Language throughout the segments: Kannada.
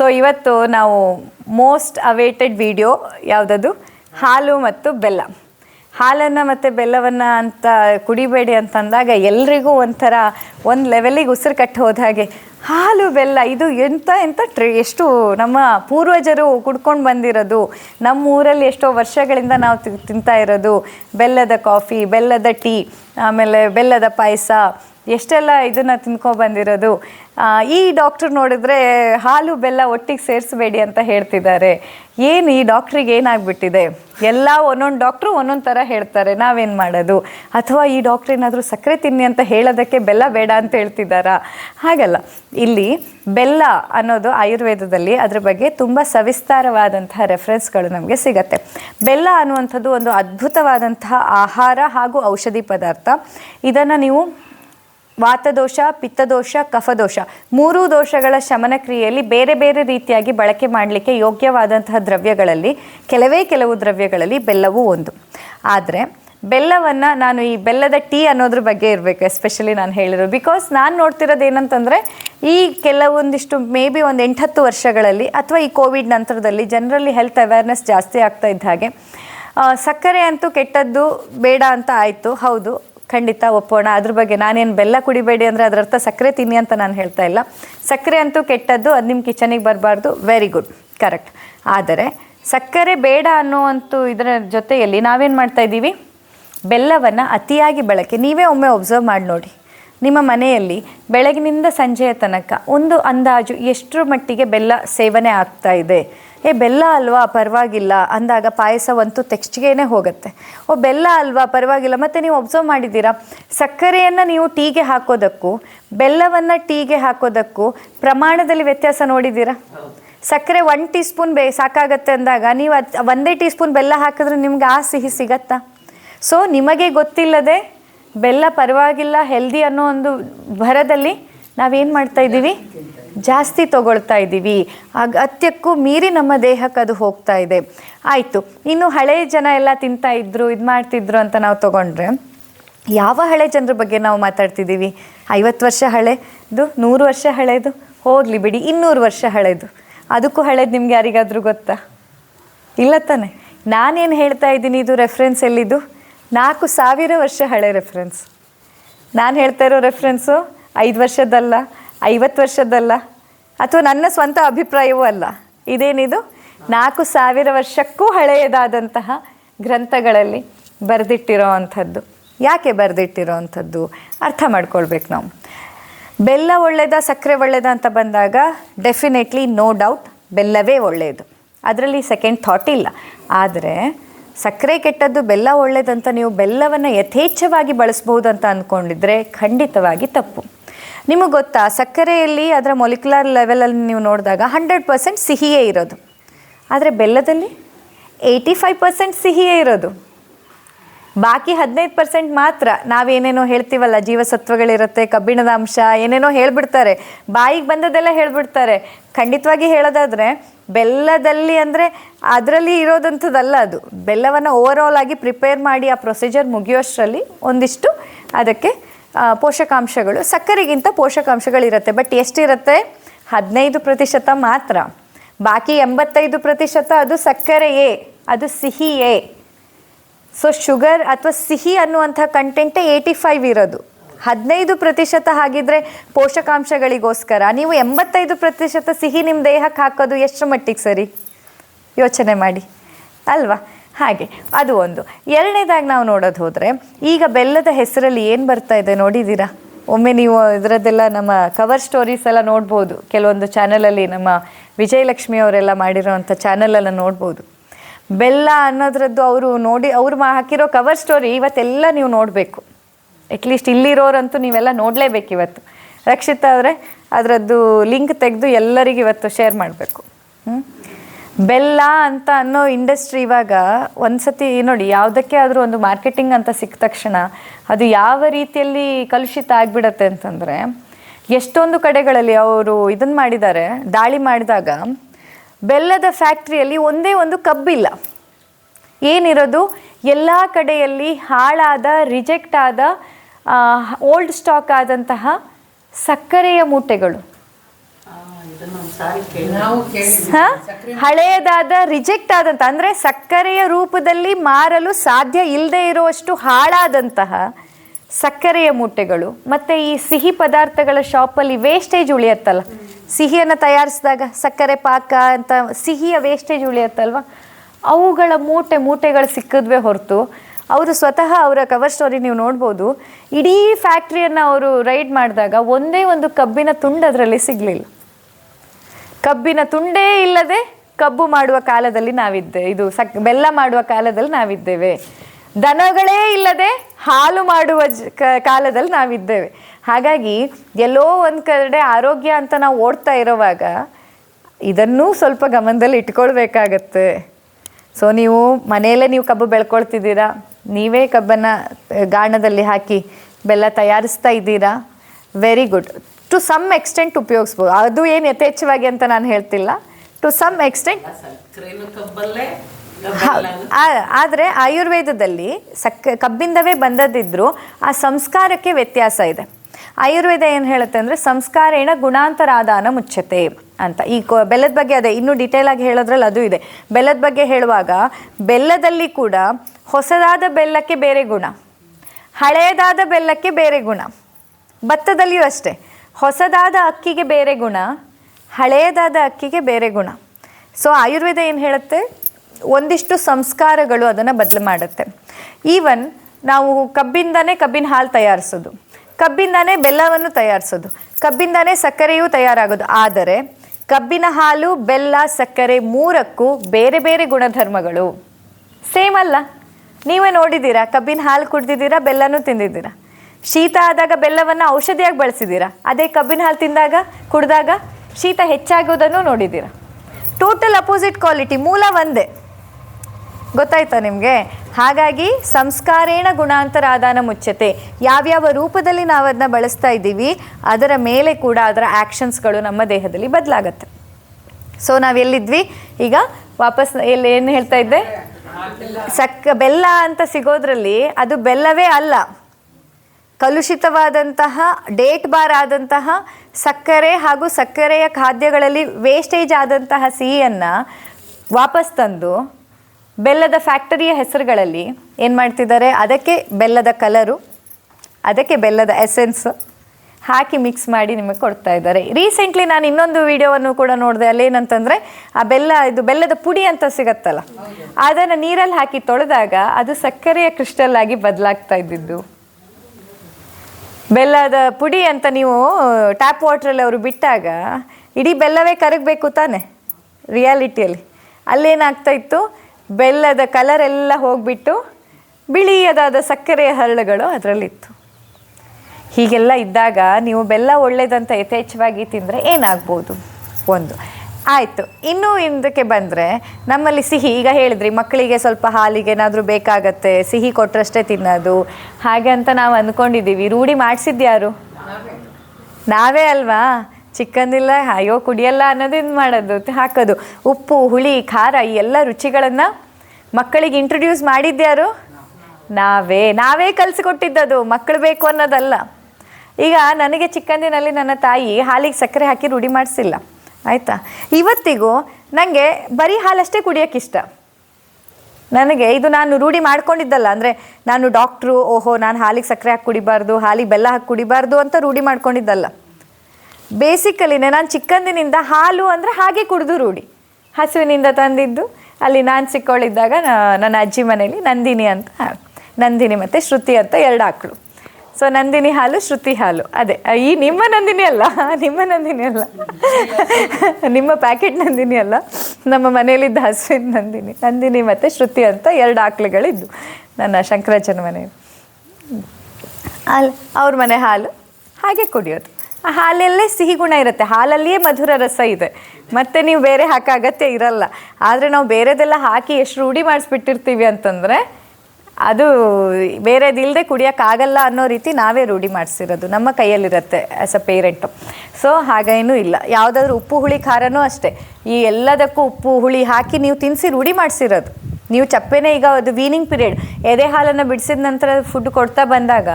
ಸೊ ಇವತ್ತು ನಾವು ಮೋಸ್ಟ್ ಅವೇಟೆಡ್ ವಿಡಿಯೋ ಯಾವುದದು? ಹಾಲು ಮತ್ತು ಬೆಲ್ಲ. ಹಾಲನ್ನು ಮತ್ತು ಬೆಲ್ಲವನ್ನು ಅಂತ ಕುಡಿಬೇಡಿ ಅಂತಂದಾಗ ಎಲ್ರಿಗೂ ಒಂಥರ ಒಂದು ಲೆವೆಲಿಗೆ ಉಸಿರು ಕಟ್ಟಿ ಹೋದ ಹಾಗೆ, ಹಾಲು, ಬೆಲ್ಲ ಇದು ಎಂಥ ಎಂಥ ಟ್ರೆ ಎಷ್ಟು ನಮ್ಮ ಪೂರ್ವಜರು ಕುಡ್ಕೊಂಡು ಬಂದಿರೋದು, ನಮ್ಮ ಊರಲ್ಲಿ ಎಷ್ಟೋ ವರ್ಷಗಳಿಂದ ನಾವು ತಿಂತಾ ಇರೋದು, ಬೆಲ್ಲದ ಕಾಫಿ ಬೆಲ್ಲದ ಟೀ ಆಮೇಲೆ ಬೆಲ್ಲದ ಪಾಯಸ ಎಷ್ಟೆಲ್ಲ ಇದನ್ನ ತಿನ್ಕೊ ಬಂದಿರೋದು ಈ ಡಾಕ್ಟ್ರ್ ನೋಡಿದ್ರೆ ಹಾಲು ಬೆಲ್ಲ ಒಟ್ಟಿಗೆ ಸೇರಿಸಬೇಡಿ ಅಂತ ಹೇಳ್ತಿದ್ದಾರೆ. ಏನು ಈ ಡಾಕ್ಟ್ರಿಗೆ ಏನಾಗ್ಬಿಟ್ಟಿದೆ? ಎಲ್ಲ ಒಂದೊಂದು ಡಾಕ್ಟ್ರು ಒಂದೊಂದು ಥರ ಹೇಳ್ತಾರೆ. ನಾವೇನು ಮಾಡೋದು? ಅಥವಾ ಈ ಡಾಕ್ಟ್ರ್ ಏನಾದರೂ ಸಕ್ಕರೆ ತಿನ್ನಿ ಅಂತ ಹೇಳೋದಕ್ಕೆ ಬೆಲ್ಲ ಬೇಡ ಅಂತ ಹೇಳ್ತಿದ್ದಾರಾ? ಹಾಗಲ್ಲ. ಇಲ್ಲಿ ಬೆಲ್ಲ ಅನ್ನೋದು ಆಯುರ್ವೇದದಲ್ಲಿ ಅದ್ರ ಬಗ್ಗೆ ತುಂಬ ಸವಿಸ್ತಾರವಾದಂತಹ ರೆಫರೆನ್ಸ್ಗಳು ನಮಗೆ ಸಿಗತ್ತೆ. ಬೆಲ್ಲ ಅನ್ನುವಂಥದ್ದು ಒಂದು ಅದ್ಭುತವಾದಂತಹ ಆಹಾರ ಹಾಗೂ ಔಷಧಿ ಪದಾರ್ಥ. ಇದನ್ನು ನೀವು ವಾತದೋಷ, ಪಿತ್ತದೋಷ, ಕಫದೋಷ ಮೂರೂ ದೋಷಗಳ ಶಮನ ಕ್ರಿಯೆಯಲ್ಲಿ ಬೇರೆ ಬೇರೆ ರೀತಿಯಾಗಿ ಬಳಕೆ ಮಾಡಲಿಕ್ಕೆ ಯೋಗ್ಯವಾದಂತಹ ದ್ರವ್ಯಗಳಲ್ಲಿ ಕೆಲವೇ ಕೆಲವು ದ್ರವ್ಯಗಳಲ್ಲಿ ಬೆಲ್ಲವೂ ಒಂದು. ಆದರೆ ಬೆಲ್ಲವನ್ನು ನಾನು ಈ ಬೆಲ್ಲದ ಟೀ ಅನ್ನೋದ್ರ ಬಗ್ಗೆ ಇರಬೇಕು ಎಸ್ಪೆಷಲಿ ನಾನು ಹೇಳಿರೋ ಬಿಕಾಸ್ ನಾನು ನೋಡ್ತಿರೋದು ಏನಂತಂದರೆ ಈ ಕೆಲವೊಂದಿಷ್ಟು ಮೇ ಬಿ ಒಂದು ಎಂಟತ್ತು ವರ್ಷಗಳಲ್ಲಿ ಅಥವಾ ಈ ಕೋವಿಡ್ ನಂತರದಲ್ಲಿ ಜನರಲ್ಲಿ ಹೆಲ್ತ್ ಅವೇರ್ನೆಸ್ ಜಾಸ್ತಿ ಆಗ್ತಾ ಇದ್ದ ಹಾಗೆ ಸಕ್ಕರೆ ಅಂತೂ ಕೆಟ್ಟದ್ದು ಬೇಡ ಅಂತ ಆಯಿತು, ಹೌದು. ಖಂಡಿತ ಒಪ್ಪೋಣ. ಅದ್ರ ಬಗ್ಗೆ ನಾನೇನು ಬೆಲ್ಲ ಕುಡಿಬೇಡಿ ಅಂದರೆ ಅದರ ಅರ್ಥ ಸಕ್ಕರೆ ತಿನ್ನಿ ಅಂತ ನಾನು ಹೇಳ್ತಾ ಇಲ್ಲ. ಸಕ್ಕರೆ ಅಂತೂ ಕೆಟ್ಟದ್ದು, ಅದು ನಿಮ್ಮ ಕಿಚನಿಗೆ ಬರಬಾರ್ದು. ವೆರಿ ಗುಡ್ ಕರೆಕ್ಟ್ ಆದರೆ ಸಕ್ಕರೆ ಬೇಡ ಅನ್ನೋವಂಥ ಇದರ ಜೊತೆಯಲ್ಲಿ ನಾವೇನು ಮಾಡ್ತಾ ಇದ್ದೀವಿ? ಬೆಲ್ಲವನ್ನು ಅತಿಯಾಗಿ ಬಳಕೆ, ನೀವೇ ಒಮ್ಮೆ ಒಬ್ಸರ್ವ್ ಮಾಡಿ ನೋಡಿ. ನಿಮ್ಮ ಮನೆಯಲ್ಲಿ ಬೆಳಗಿನಿಂದ ಸಂಜೆಯ ತನಕ ಒಂದು ಅಂದಾಜು ಎಷ್ಟರ ಮಟ್ಟಿಗೆ ಬೆಲ್ಲ ಸೇವನೆ ಆಗ್ತಾ ಇದೆ? ಏ, ಬೆಲ್ಲ ಅಲ್ವಾ? ಪರವಾಗಿಲ್ಲ. ಅಂದಾಗ ಪಾಯಸವಂತು ತೆಕ್ಸ್ಟ್ಗೇನೆ ಹೋಗುತ್ತೆ. ಓ, ಬೆಲ್ಲ ಅಲ್ವಾ? ಪರವಾಗಿಲ್ಲ. ಮತ್ತು ನೀವು ಒಬ್ಸರ್ವ್ ಮಾಡಿದ್ದೀರಾ? ಸಕ್ಕರೆಯನ್ನು ನೀವು ಟೀಗೆ ಹಾಕೋದಕ್ಕೂ, ಬೆಲ್ಲವನ್ನು ಟೀಗೆ ಹಾಕೋದಕ್ಕೂ ಪ್ರಮಾಣದಲ್ಲಿ ವ್ಯತ್ಯಾಸ ನೋಡಿದ್ದೀರಾ? ಸಕ್ಕರೆ ಒನ್ ಟೀ ಸ್ಪೂನ್ ಬೇ, ಸಾಕಾಗತ್ತೆ ಅಂದಾಗ ನೀವು ಅದು ಒಂದೇ ಟೀ ಸ್ಪೂನ್ ಬೆಲ್ಲ ಹಾಕಿದ್ರೆ ನಿಮ್ಗೆ ಆ ಸಿಹಿ ಸಿಗತ್ತಾ? ಸೊ ನಿಮಗೆ ಗೊತ್ತಿಲ್ಲದೆ ಬೆಲ್ಲ ಪರವಾಗಿಲ್ಲ ಹೆಲ್ದಿ ಅನ್ನೋ ಒಂದು ಭರದಲ್ಲಿ ನಾವೇನು ಮಾಡ್ತಾ ಇದ್ದೀವಿ? ಜಾಸ್ತಿ ತಗೊಳ್ತಾ ಇದ್ದೀವಿ. ಅಗತ್ಯಕ್ಕೂ ಮೀರಿ ನಮ್ಮ ದೇಹಕ್ಕೆ ಅದು ಹೋಗ್ತಾ ಇದೆ. ಆಯಿತು, ಇನ್ನು ಹಳೆ ಜನ ಎಲ್ಲ ತಿಂತಾ ಇದ್ರು, ಇದು ಮಾಡ್ತಿದ್ರು ಅಂತ ನಾವು ತಗೊಂಡ್ರೆ, ಯಾವ ಹಳೆ ಜನರ ಬಗ್ಗೆ ನಾವು ಮಾತಾಡ್ತಿದ್ದೀವಿ? ಐವತ್ತು ವರ್ಷ ಹಳೆದು, ನೂರು ವರ್ಷ ಹಳೆದು? ಹೋಗಲಿ ಬಿಡಿ, ಇನ್ನೂರು ವರ್ಷ ಹಳೆದು. ಅದಕ್ಕೂ ಹಳೇದು ನಿಮ್ಗೆ ಯಾರಿಗಾದರೂ ಗೊತ್ತಾ? ಇಲ್ಲ ತಾನೆ? ನಾನೇನು ಹೇಳ್ತಾ ಇದ್ದೀನಿ, ಇದು ರೆಫರೆನ್ಸ್ ಎಲ್ಲಿದು? ನಾಲ್ಕು ಸಾವಿರ ವರ್ಷ ಹಳೆ ರೆಫರೆನ್ಸ್ ನಾನು ಹೇಳ್ತಾ ಇರೋ ರೆಫರೆನ್ಸು ಐದು ವರ್ಷದಲ್ಲ ಐವತ್ತು ವರ್ಷದ್ದಲ್ಲ? ಅಥವಾ ನನ್ನ ಸ್ವಂತ ಅಭಿಪ್ರಾಯವೂ ಅಲ್ಲ. ಇದೇನಿದು? ನಾಲ್ಕು ಸಾವಿರ ವರ್ಷಕ್ಕೂ ಹಳೆಯದಾದಂತಹ ಗ್ರಂಥಗಳಲ್ಲಿ ಬರೆದಿಟ್ಟಿರೋ ಅಂಥದ್ದು. ಯಾಕೆ ಬರೆದಿಟ್ಟಿರೋ ಅಂಥದ್ದು? ಅರ್ಥ ಮಾಡ್ಕೊಳ್ಬೇಕು ನಾವು. ಬೆಲ್ಲ ಒಳ್ಳೆಯದ ಸಕ್ಕರೆ ಒಳ್ಳೆಯದ ಅಂತ ಬಂದಾಗ ಡೆಫಿನೆಟ್ಲಿ ನೋ ಡೌಟ್ ಬೆಲ್ಲವೇ ಒಳ್ಳೆಯದು ಅದರಲ್ಲಿ ಸೆಕೆಂಡ್ ಥಾಟ್ ಇಲ್ಲ. ಆದರೆ ಸಕ್ಕರೆ ಕೆಟ್ಟದ್ದು, ಬೆಲ್ಲ ಒಳ್ಳೆಯದಂತ ನೀವು ಬೆಲ್ಲವನ್ನು ಯಥೇಚ್ಛವಾಗಿ ಬಳಸ್ಬೋದು ಅಂತ ಅಂದ್ಕೊಂಡಿದ್ರೆ ಖಂಡಿತವಾಗಿ ತಪ್ಪು. ನಿಮಗೆ ಗೊತ್ತಾ, ಸಕ್ಕರೆಯಲ್ಲಿ ಅದರ ಮೊಲಿಕ್ಯುಲರ್ ಲೆವೆಲಲ್ಲಿ ನೀವು ನೋಡಿದಾಗ ಹಂಡ್ರೆಡ್ ಪರ್ಸೆಂಟ್ ಸಿಹಿಯೇ ಇರೋದು. ಆದರೆ ಬೆಲ್ಲದಲ್ಲಿ ಏಯ್ಟಿ ಫೈವ್ ಪರ್ಸೆಂಟ್ ಸಿಹಿಯೇ ಇರೋದು. ಬಾಕಿ ಹದಿನೈದು ಪರ್ಸೆಂಟ್ ಮಾತ್ರ ನಾವೇನೇನೋ ಹೇಳ್ತೀವಲ್ಲ, ಜೀವಸತ್ವಗಳಿರುತ್ತೆ, ಕಬ್ಬಿಣದ ಅಂಶ, ಏನೇನೋ ಹೇಳ್ಬಿಡ್ತಾರೆ. ಬಾಯಿಗೆ ಬಂದದೆಲ್ಲ ಹೇಳ್ಬಿಡ್ತಾರೆ. ಖಂಡಿತವಾಗಿ ಹೇಳೋದಾದರೆ, ಬೆಲ್ಲದಲ್ಲಿ ಅಂದರೆ ಅದರಲ್ಲಿ ಇರೋದಂಥದ್ದಲ್ಲ ಅದು. ಬೆಲ್ಲವನ್ನು ಓವರಾಲ್ ಆಗಿ ಪ್ರಿಪೇರ್ ಮಾಡಿ ಆ ಪ್ರೊಸೀಜರ್ ಮುಗಿಯೋಷ್ಟರಲ್ಲಿ ಒಂದಿಷ್ಟು ಅದಕ್ಕೆ ಪೋಷಕಾಂಶಗಳು, ಸಕ್ಕರೆಗಿಂತ ಪೋಷಕಾಂಶಗಳಿರುತ್ತೆ. ಬಟ್ ಎಷ್ಟಿರುತ್ತೆ? ಹದಿನೈದು ಪ್ರತಿಶತ ಮಾತ್ರ. ಬಾಕಿ ಎಂಬತ್ತೈದು ಪ್ರತಿಶತ ಅದು ಸಕ್ಕರೆಯೇ, ಅದು ಸಿಹಿಯೇ. ಸೊ ಶುಗರ್ ಅಥವಾ ಸಿಹಿ ಅನ್ನುವಂಥ ಕಂಟೆಂಟೇ ಏಯ್ಟಿ ಫೈವ್ ಇರೋದು. ಹದಿನೈದು ಪ್ರತಿಶತ ಹಾಗಿದ್ರೆ ಪೋಷಕಾಂಶಗಳಿಗೋಸ್ಕರ. ನೀವು ಎಂಬತ್ತೈದು ಪ್ರತಿಶತ ಸಿಹಿ ನಿಮ್ಮ ದೇಹಕ್ಕೆ ಹಾಕೋದು ಎಷ್ಟು ಮಟ್ಟಿಗೆ ಸರಿ? ಯೋಚನೆ ಮಾಡಿ. ಅಲ್ವಾ? ಹಾಗೆ, ಅದು ಒಂದು. ಎರಡನೇದಾಗಿ ನಾವು ನೋಡೋದು ಹೋದರೆ, ಈಗ ಬೆಲ್ಲದ ಹೆಸರಲ್ಲಿ ಏನು ಬರ್ತಾ ಇದೆ ನೋಡಿದ್ದೀರಾ? ಒಮ್ಮೆ ನೀವು ಇದರದ್ದೆಲ್ಲ ನಮ್ಮ ಕವರ್ ಸ್ಟೋರೀಸ್ ಎಲ್ಲ ನೋಡ್ಬೋದು. ಕೆಲವೊಂದು ಚಾನಲಲ್ಲಿ ನಮ್ಮ ವಿಜಯಲಕ್ಷ್ಮಿ ಅವರೆಲ್ಲ ಮಾಡಿರೋವಂಥ ಚಾನಲೆಲ್ಲ ನೋಡ್ಬೋದು. ಬೆಲ್ಲ ಅನ್ನೋದ್ರದ್ದು ಅವರು ನೋಡಿ, ಅವ್ರು ಮಾ ಹಾಕಿರೋ ಕವರ್ ಸ್ಟೋರಿ ಇವತ್ತೆಲ್ಲ ನೀವು ನೋಡಬೇಕು. ಅಟ್ಲೀಸ್ಟ್ ಇಲ್ಲಿರೋರಂತೂ ನೀವೆಲ್ಲ ನೋಡಲೇಬೇಕು ಇವತ್ತು. ರಕ್ಷಿತಾ ಅವರೇ, ಅದರದ್ದು ಲಿಂಕ್ ತೆಗೆದು ಎಲ್ಲರಿಗೂ ಇವತ್ತು ಶೇರ್ ಮಾಡಬೇಕು. ಬೆಲ್ಲ ಅಂತ ಅನ್ನೋ ಇಂಡಸ್ಟ್ರಿ ಇವಾಗ ಒಂದ್ಸತಿ ನೋಡಿ, ಯಾವುದಕ್ಕೆ ಆದರೂ ಒಂದು ಮಾರ್ಕೆಟಿಂಗ್ ಅಂತ ಸಿಕ್ಕ ತಕ್ಷಣ ಅದು ಯಾವ ರೀತಿಯಲ್ಲಿ ಕಲುಷಿತ ಆಗಿಬಿಡತ್ತೆ ಅಂತಂದರೆ, ಎಷ್ಟೊಂದು ಕಡೆಗಳಲ್ಲಿ ಅವರು ಇದನ್ನು ಮಾಡಿದ್ದಾರೆ, ದಾಳಿ ಮಾಡಿದಾಗ ಬೆಲ್ಲದ ಫ್ಯಾಕ್ಟ್ರಿಯಲ್ಲಿ ಒಂದೇ ಒಂದು ಕಬ್ಬಿಲ್ಲ. ಏನಿರೋದು? ಎಲ್ಲ ಕಡೆಯಲ್ಲಿ ಹಾಳಾದ ರಿಜೆಕ್ಟ್ ಆದ ಓಲ್ಡ್ ಸ್ಟಾಕ್ ಆದಂತಹ ಸಕ್ಕರೆಯ ಮೂಟೆಗಳು ಇದನ್ನ ಒಂದ್ಸಾರಿ ಕೇಳಿ ನಾವು ಕೇಳಿದ್ವಿ ಹ? ಹಳೆಯದಾದ ರಿಜೆಕ್ಟ್ ಆದಂತ ಅಂದ್ರೆ ಸಕ್ಕರೆಯ ರೂಪದಲ್ಲಿ ಮಾರಲು ಸಾಧ್ಯ ಇಲ್ಲದೆ ಇರುವಷ್ಟು ಹಾಳಾದಂತಹ ಸಕ್ಕರೆಯ ಮೂಟೆಗಳು ಮತ್ತೆ ಈ ಸಿಹಿ ಪದಾರ್ಥಗಳ ಶಾಪಲ್ಲಿ ವೇಸ್ಟೇಜ್ ಉಳಿಯತ್ತಲ್ಲ. ಸಿಹಿಯನ್ನು ತಯಾರಿಸಿದಾಗ ಸಕ್ಕರೆ ಪಾಕ ಅಂತ ಸಿಹಿಯ ವೇಸ್ಟೇಜ್ ಉಳಿಯತ್ತಲ್ವ? ಅವುಗಳ ಮೂಟೆ ಮೂಟೆಗಳು ಸಿಕ್ಕಿದ್ವೇ ಹೊರತು ಅವರು ಸ್ವತಃ ಅವರ ಕವರ್ ಸ್ಟೋರಿ ನೀವು ನೋಡ್ಬೋದು. ಇಡೀ ಫ್ಯಾಕ್ಟ್ರಿಯನ್ನು ಅವರು ರೈಡ್ ಮಾಡಿದಾಗ ಒಂದೇ ಒಂದು ಕಬ್ಬಿನ ತುಂಡು ಅದರಲ್ಲಿ ಸಿಗಲಿಲ್ಲ. ಕಬ್ಬಿನ ತುಂಡೇ ಇಲ್ಲದೆ ಕಬ್ಬು ಮಾಡುವ ಕಾಲದಲ್ಲಿ ನಾವಿದ್ದೆ. ಇದು ಸಕ್, ಬೆಲ್ಲ ಮಾಡುವ ಕಾಲದಲ್ಲಿ ನಾವಿದ್ದೇವೆ. ದನಗಳೇ ಇಲ್ಲದೆ ಹಾಲು ಮಾಡುವ ಕಾಲದಲ್ಲಿ ನಾವಿದ್ದೇವೆ. ಹಾಗಾಗಿ ಎಲ್ಲೋ ಒಂದು ಕಡೆ ಆರೋಗ್ಯ ಅಂತ ನಾವು ಓಡ್ತಾ ಇರೋವಾಗ ಇದನ್ನೂ ಸ್ವಲ್ಪ ಗಮನದಲ್ಲಿ ಇಟ್ಕೊಳ್ಬೇಕಾಗತ್ತೆ. ಸೊ ನೀವು ಮನೆಯಲ್ಲೇ ನೀವು ಕಬ್ಬು ಬೆಳ್ಕೊಳ್ತಿದ್ದೀರಾ? ನೀವೇ ಕಬ್ಬನ್ನು, ಗಾಣದಲ್ಲಿ ಹಾಕಿ ಬೆಲ್ಲ ತಯಾರಿಸ್ತಾ ಇದ್ದೀರಾ? Very good to some extent ಉಪಯೋಗಿಸ್ಬೋದು. ಅದು ಏನು ಯಥೇಚ್ಛವಾಗಿ ಅಂತ ನಾನು ಹೇಳ್ತಿಲ್ಲ. ಟು ಸಮ್ ಎಕ್ಸ್ಟೆಂಟ್ ಆದರೆ ಆಯುರ್ವೇದದಲ್ಲಿ ಸಕ್ಕ ಕಬ್ಬಿಂದವೇ ಬಂದದಿದ್ರು ಆ ಸಂಸ್ಕಾರಕ್ಕೆ ವ್ಯತ್ಯಾಸ ಇದೆ. ಆಯುರ್ವೇದ ಏನು ಹೇಳುತ್ತೆ ಅಂದರೆ ಸಂಸ್ಕಾರೇಣ ಗುಣಾಂತರಾದಾನ ಮುಚ್ಚತೆ ಅಂತ. ಈ ಕೊ- ಬೆಲ್ಲದ ಬಗ್ಗೆ ಅದೇ ಇನ್ನೂ ಡಿಟೇಲ್ ಆಗಿ ಹೇಳೋದ್ರಲ್ಲಿ ಅದು ಇದೆ. ಬೆಲ್ಲದ ಬಗ್ಗೆ ಹೇಳುವಾಗ ಬೆಲ್ಲದಲ್ಲಿ ಕೂಡ ಹೊಸದಾದ ಬೆಲ್ಲಕ್ಕೆ ಬೇರೆ ಗುಣ ಹಳೆಯದಾದ ಬೆಲ್ಲಕ್ಕೆ ಬೇರೆ ಗುಣ ಭತ್ತದಲ್ಲಿಯೂ ಅಷ್ಟೇ. ಹೊಸದಾದ ಅಕ್ಕಿಗೆ ಬೇರೆ ಗುಣ, ಹಳೆಯದಾದ ಅಕ್ಕಿಗೆ ಬೇರೆ ಗುಣ. ಸೊ ಆಯುರ್ವೇದ ಏನು ಹೇಳುತ್ತೆ? ಒಂದಿಷ್ಟು ಸಂಸ್ಕಾರಗಳು ಅದನ್ನು ಬದಲು ಮಾಡುತ್ತೆ. ಈವನ್ ನಾವು ಕಬ್ಬಿಂದನೇ ಕಬ್ಬಿನ ಹಾಲು ತಯಾರಿಸೋದು, ಕಬ್ಬಿಂದನೇ ಬೆಲ್ಲವನ್ನು ತಯಾರಿಸೋದು, ಕಬ್ಬಿಂದನೇ ಸಕ್ಕರೆಯೂ ತಯಾರಾಗೋದು. ಆದರೆ, ಕಬ್ಬಿನ ಹಾಲು, ಬೆಲ್ಲ, ಸಕ್ಕರೆ ಮೂರಕ್ಕೂ ಬೇರೆ ಬೇರೆ ಗುಣಧರ್ಮಗಳು. ಸೇಮ್ ಅಲ್ಲ. ನೀವೇ ನೋಡಿದ್ದೀರಾ, ಕಬ್ಬಿನ ಹಾಲು ಕುಡ್ದಿದ್ದೀರಾ, ಬೆಲ್ಲನೂ ತಿಂದಿದ್ದೀರಾ? ಶೀತ ಆದಾಗ ಬೆಲ್ಲವನ್ನು ಔಷಧಿಯಾಗಿ ಬಳಸಿದ್ದೀರಾ ಅದೇ ಕಬ್ಬಿನ ಹಾಲು ತಿಂದಾಗ, ಕುಡಿದಾಗ ಶೀತ ಹೆಚ್ಚಾಗೋದನ್ನು ನೋಡಿದ್ದೀರಾ ಟೋಟಲ್ ಅಪೋಸಿಟ್ ಕ್ವಾಲಿಟಿ ಮೂಲ ಒಂದೇ. ಗೊತ್ತಾಯ್ತಾ ನಿಮಗೆ? ಹಾಗಾಗಿ ಸಂಸ್ಕಾರೇಣ ಗುಣಾಂತರಾದಾನ ಮುಚ್ಚತೆ ಯಾವ್ಯಾವ ರೂಪದಲ್ಲಿ ನಾವು ಅದನ್ನ ಬಳಸ್ತಾ ಇದ್ದೀವಿ, ಅದರ ಮೇಲೆ ಕೂಡ ಅದರ ಆ್ಯಕ್ಷನ್ಸ್ಗಳು ನಮ್ಮ ದೇಹದಲ್ಲಿ ಬದಲಾಗತ್ತೆ. ಸೊ ನಾವು ಎಲ್ಲಿದ್ವಿ? ಈಗ ವಾಪಸ್ ಎಲ್ಲಿ ಏನು ಹೇಳ್ತಾ ಇದ್ದೆ? ಸಕ್ಕ ಬೆಲ್ಲ ಅಂತ ಸಿಗೋದ್ರಲ್ಲಿ ಅದು ಬೆಲ್ಲವೇ ಅಲ್ಲ. ಕಲುಷಿತವಾದಂತಹ, ಡೇಟ್ ಬಾರ್ ಆದಂತಹ, ಸಕ್ಕರೆ ಹಾಗೂ ಸಕ್ಕರೆಯ ಖಾದ್ಯಗಳಲ್ಲಿ ವೇಸ್ಟೇಜ್ ಆದಂತಹ ಸಿಹಿಯನ್ನು ವಾಪಸ್ ತಂದು ಬೆಲ್ಲದ ಫ್ಯಾಕ್ಟರಿಯ ಹೆಸರುಗಳಲ್ಲಿ ಏನು ಮಾಡ್ತಿದ್ದಾರೆ? ಅದಕ್ಕೆ ಬೆಲ್ಲದ ಕಲರು, ಅದಕ್ಕೆ ಬೆಲ್ಲದ ಎಸೆನ್ಸ್ ಹಾಕಿ ಮಿಕ್ಸ್ ಮಾಡಿ ನಿಮಗೆ ಕೊಡ್ತಾ ಇದ್ದಾರೆ. ರೀಸೆಂಟ್ಲಿ ನಾನು ಇನ್ನೊಂದು ವಿಡಿಯೋವನ್ನು ಕೂಡ ನೋಡಿದೆ ಅಲ್ಲೇನಂತಂದರೆ ಆ ಬೆಲ್ಲ, ಇದು ಬೆಲ್ಲದ ಪುಡಿ ಅಂತ ಸಿಗತ್ತಲ್ಲ, ಅದನ್ನು ನೀರಲ್ಲಿ ಹಾಕಿ ತೊಳೆದಾಗ ಅದು ಸಕ್ಕರೆಯ ಕ್ರಿಸ್ಟಲ್ ಆಗಿ ಬದಲಾಗ್ತಾ ಇದ್ದಿದ್ದು. ಬೆಲ್ಲದ ಪುಡಿ ಅಂತ ನೀವು ಟ್ಯಾಪ್ ವಾಟ್ರಲ್ಲಿ ಅವರು ಬಿಟ್ಟಾಗ ಇಡೀ ಬೆಲ್ಲವೇ ಕರಗಬೇಕು ತಾನೆ ರಿಯಾಲಿಟಿಯಲ್ಲಿ ಅಲ್ಲೇನಾಗ್ತಾ ಇತ್ತು? ಬೆಲ್ಲದ ಕಲರ್ ಎಲ್ಲ ಹೋಗ್ಬಿಟ್ಟು ಬಿಳಿಯದಾದ ಸಕ್ಕರೆಯ ಹರಳುಗಳು ಅದರಲ್ಲಿತ್ತು. ಹೀಗೆಲ್ಲ ಇದ್ದಾಗ ನೀವು ಬೆಲ್ಲ ಒಳ್ಳೆಯದಂತ ಯಥೇಚ್ಛವಾಗಿ ತಿಂದರೆ ಏನಾಗ್ಬೋದು? ಒಂದು. ಆಯಿತು. ಇನ್ನೂ ಇದಕ್ಕೆ ಬಂದರೆ ನಮ್ಮಲ್ಲಿ ಸಿಹಿ, ಈಗ ಹೇಳಿದ್ರಿ, ಮಕ್ಕಳಿಗೆ ಸ್ವಲ್ಪ ಹಾಲಿಗೆ ಏನಾದರೂ ಬೇಕಾಗತ್ತೆ, ಸಿಹಿ ಕೊಟ್ಟರಷ್ಟೇ ತಿನ್ನೋದು. ಹಾಗೆ ಅಂತ ನಾವು ಅಂದ್ಕೊಂಡಿದ್ದೀವಿ ರೂಢಿ ಮಾಡಿಸಿದ್ಯಾರು ನಾವೇ ಅಲ್ವಾ? ಚಿಕ್ಕಂದಿಲ್ಲ, ಅಯ್ಯೋ, ಕುಡಿಯಲ್ಲ ಅನ್ನೋದು ಇದು ಮಾಡೋದು, ಹಾಕೋದು. ಉಪ್ಪು, ಹುಳಿ, ಖಾರ, ಈ ಎಲ್ಲ ರುಚಿಗಳನ್ನು ಮಕ್ಕಳಿಗೆ ಇಂಟ್ರೊಡ್ಯೂಸ್ ಮಾಡಿದ್ಯಾರು ನಾವೇ. ನಾವೇ ಕಲಿಸಿಕೊಟ್ಟಿದ್ದದು. ಮಕ್ಕಳು ಬೇಕು ಅನ್ನೋದಲ್ಲ. ಈಗ ನನಗೆ ಚಿಕ್ಕಂದಿನಲ್ಲಿ ನನ್ನ ತಾಯಿ ಹಾಲಿಗೆ ಸಕ್ಕರೆ ಹಾಕಿ ರೂಢಿ ಮಾಡಿಸಿಲ್ಲ. ಆಯಿತಾ? ಇವತ್ತಿಗೂ ನನಗೆ ಬರೀ ಹಾಲಷ್ಟೇ ಕುಡಿಯೋಕ್ಕಿಷ್ಟ. ನನಗೆ ಇದು ನಾನು ರೂಢಿ ಮಾಡ್ಕೊಂಡಿದ್ದಲ್ಲ, ಅಂದರೆ ನಾನು ಡಾಕ್ಟ್ರು, ಓಹೋ, ನಾನು ಹಾಲಿಗೆ ಸಕ್ಕರೆ ಹಾಕಿ ಕುಡಿಬಾರ್ದು, ಹಾಲಿಗೆ ಬೆಲ್ಲ ಹಾಕಿ ಕುಡಿಬಾರ್ದು ಅಂತ ರೂಢಿ ಮಾಡ್ಕೊಂಡಿದ್ದಲ್ಲ. ಬೇಸಿಕಲಿನೇ ನಾನು ಚಿಕ್ಕಂದಿನಿಂದ ಹಾಲು ಅಂದರೆ ಹಾಗೆ ಕುಡಿದು ರೂಢಿ. ಹಸುವಿನಿಂದ ತಂದಿದ್ದು, ಅಲ್ಲಿ ನಾನು ಚಿಕ್ಕವಳಿದ್ದಾಗ ನನ್ನ ಅಜ್ಜಿ ಮನೇಲಿ ನಂದಿನಿ ಅಂತ, ನಂದಿನಿ ಮತ್ತು ಶ್ರುತಿ ಅಂತ ಎರಡು ಆಕಳು. ಸೊ ನಂದಿನಿ ಹಾಲು ಶ್ರುತಿ ಹಾಲು ಅದೇ ಈ ನಿಮ್ಮ ನಂದಿನಿ ಅಲ್ಲ. ನಿಮ್ಮ ನಂದಿನಿ ಅಲ್ಲ. ನಿಮ್ಮ ಪ್ಯಾಕೆಟ್ ನಂದಿನಿ ಅಲ್ಲ. ನಮ್ಮ ಮನೆಯಲ್ಲಿದ್ದ ಹಸುವಿನ ನಂದಿನಿ ನಂದಿನಿ ಮತ್ತು ಶ್ರುತಿ ಅಂತ ಎರಡು ಆಕಳುಗಳಿದ್ದು ನನ್ನ ಶಂಕರಾಚನ ಮನೆ ಅಲ್ಲಿ ಅವ್ರ ಮನೆ ಹಾಲು. ಹಾಗೆ ಕುಡಿಯೋದು. ಆ ಹಾಲಲ್ಲೇ ಸಿಹಿ ಗುಣ ಇರುತ್ತೆ. ಹಾಲಲ್ಲಿಯೇ ಮಧುರ ರಸ ಇದೆ. ಮತ್ತೆ ನೀವು ಬೇರೆ ಹಾಕೋ ಅಗತ್ಯ ಇರಲ್ಲ. ಆದರೆ ನಾವು ಬೇರೆದೆಲ್ಲ ಹಾಕಿ ಎಷ್ಟು ರೂಢಿ ಮಾಡಿಸ್ಬಿಟ್ಟಿರ್ತೀವಿ ಅಂತಂದರೆ ಅದು ಬೇರೆದಿಲ್ಲದೆ ಕುಡಿಯೋಕ್ಕಾಗಲ್ಲ ಅನ್ನೋ ರೀತಿ ನಾವೇ ರೂಢಿ ಮಾಡಿಸಿರೋದು. ನಮ್ಮ ಕೈಯಲ್ಲಿರುತ್ತೆ ಆ್ಯಸ್ ಅ ಪೇರೆಂಟು ಸೊ ಹಾಗೇನೂ ಇಲ್ಲ. ಯಾವುದಾದ್ರೂ ಉಪ್ಪು ಹುಳಿ ಖಾರನೂ ಅಷ್ಟೇ. ಈ ಎಲ್ಲದಕ್ಕೂ ಉಪ್ಪು ಹುಳಿ ಹಾಕಿ ನೀವು ತಿನ್ನಿಸಿ ರೂಢಿ ಮಾಡಿಸಿರೋದು. ನೀವು ಚಪ್ಪೆನೇ ಈಗ ಅದು ವೀನಿಂಗ್ ಪೀರಿಯಡ್ ಎದೆ ಹಾಲನ್ನು ಬಿಡಿಸಿದ ನಂತರ ಫುಡ್ ಕೊಡ್ತಾ ಬಂದಾಗ,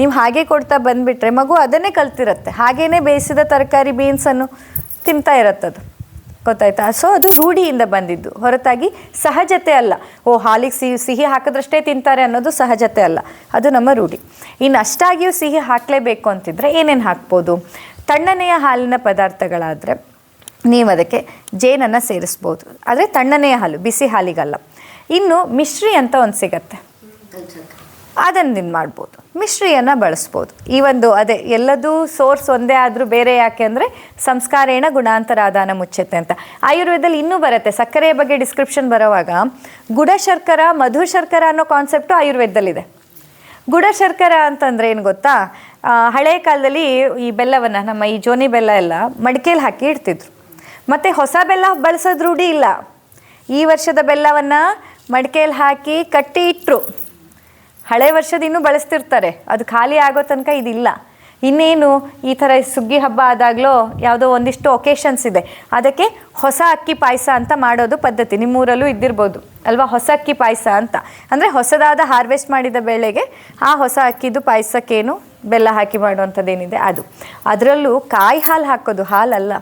ನೀವು ಹಾಗೆ ಕೊಡ್ತಾ ಬಂದುಬಿಟ್ರೆ ಮಗು ಅದನ್ನೇ ಕಲ್ತಿರುತ್ತೆ. ಹಾಗೇ ಬೇಯಿಸಿದ ತರಕಾರಿ ಬೀನ್ಸನ್ನು ತಿಂತಾ ಇರತ್ತದು. ಗೊತ್ತಾಯ್ತಾ? ಸೊ ಅದು ರೂಢಿಯಿಂದ ಬಂದಿದ್ದು. ಹೊರತಾಗಿ ಸಹಜತೆ ಅಲ್ಲ. ಓ, ಹಾಲಿಗೆ ಸಿಹಿ ಸಿಹಿ ಹಾಕಿದ್ರಷ್ಟೇ ತಿಂತಾರೆ ಅನ್ನೋದು ಸಹಜತೆ ಅಲ್ಲ. ಅದು ನಮ್ಮ ರೂಢಿ. ಇನ್ನು ಅಷ್ಟಾಗಿಯೂ ಸಿಹಿ ಹಾಕಲೇಬೇಕು ಅಂತಿದ್ರೆ ಏನೇನು ಹಾಕ್ಬೋದು? ತಣ್ಣನೆಯ ಹಾಲಿನ ಪದಾರ್ಥಗಳಾದರೆ ನೀವು ಅದಕ್ಕೆ ಜೇನನ್ನು ಸೇರಿಸ್ಬೋದು. ಆದರೆ ತಣ್ಣನೆಯ ಹಾಲು, ಬಿಸಿ ಹಾಲಿಗಲ್ಲ. ಇನ್ನು ಮಿಶ್ರಿ ಅಂತ ಒಂದು ಸಿಗತ್ತೆ. ಅದನ್ನು ನೀನು ಮಾಡ್ಬೋದು. ಮಿಶ್ರಿಯನ್ನು ಬಳಸ್ಬೋದು. ಈ ಒಂದು ಅದೇ ಎಲ್ಲದೂ ಸೋರ್ಸ್ ಒಂದೇ ಆದರೂ ಬೇರೆ ಯಾಕೆ ಅಂದರೆ ಸಂಸ್ಕಾರೇಣ ಗುಣಾಂತರಾದಾನ ಮುಚ್ಚತ್ತೆ ಅಂತ. ಆಯುರ್ವೇದದಲ್ಲಿ ಇನ್ನೂ ಬರುತ್ತೆ. ಸಕ್ಕರೆಯ ಬಗ್ಗೆ ಡಿಸ್ಕ್ರಿಪ್ಷನ್ ಬರೋವಾಗ ಗುಡ ಶರ್ಕರ, ಮಧು ಶರ್ಕರ ಅನ್ನೋ ಕಾನ್ಸೆಪ್ಟು ಆಯುರ್ವೇದದಲ್ಲಿದೆ. ಗುಡ ಶರ್ಕರ ಅಂತಂದ್ರೆ ಏನು ಗೊತ್ತಾ? ಹಳೆ ಕಾಲದಲ್ಲಿ ಈ ಬೆಲ್ಲವನ್ನು, ನಮ್ಮ ಈ ಜೋನಿ ಬೆಲ್ಲ ಎಲ್ಲ ಮಡಿಕೆಯಲ್ಲಿ ಹಾಕಿ ಇಡ್ತಿದ್ರು. ಮತ್ತು ಹೊಸ ಬೆಲ್ಲ ಬಳಸೋದು ರೂಢಿ ಇಲ್ಲ. ಈ ವರ್ಷದ ಬೆಲ್ಲವನ್ನು ಮಡಿಕೆಯಲ್ಲಿ ಹಾಕಿ ಕಟ್ಟಿ ಇಟ್ಟರು ಹಳೆ ವರ್ಷದ ಇನ್ನೂ ಬಳಸ್ತಿರ್ತಾರೆ. ಅದು ಖಾಲಿ ಆಗೋ ತನಕ ಇದಿಲ್ಲ. ಇನ್ನೇನು ಈ ಥರ ಸುಗ್ಗಿ ಹಬ್ಬ ಆದಾಗಲೋ ಯಾವುದೋ ಒಂದಿಷ್ಟು ಒಕೇಶನ್ಸ್ ಇದೆ. ಅದಕ್ಕೆ ಹೊಸ ಅಕ್ಕಿ ಪಾಯಸ ಅಂತ ಮಾಡೋದು ಪದ್ಧತಿ. ನಿಮ್ಮೂರಲ್ಲೂ ಇದ್ದಿರ್ಬೋದು. ಅಲ್ವಾ? ಹೊಸ ಅಕ್ಕಿ ಪಾಯಸ ಅಂತ. ಅಂದರೆ ಹೊಸದಾದ ಹಾರ್ವೆಸ್ಟ್ ಮಾಡಿದ ಬೆಳೆಗೆ ಆ ಹೊಸ ಅಕ್ಕಿದು ಪಾಯಸಕ್ಕೇನು ಬೆಲ್ಲ ಹಾಕಿ ಮಾಡುವಂಥದ್ದೇನಿದೆ ಅದು. ಅದರಲ್ಲೂ ಕಾಯಿ ಹಾಲು ಹಾಕೋದು. ಹಾಲಲ್ಲ.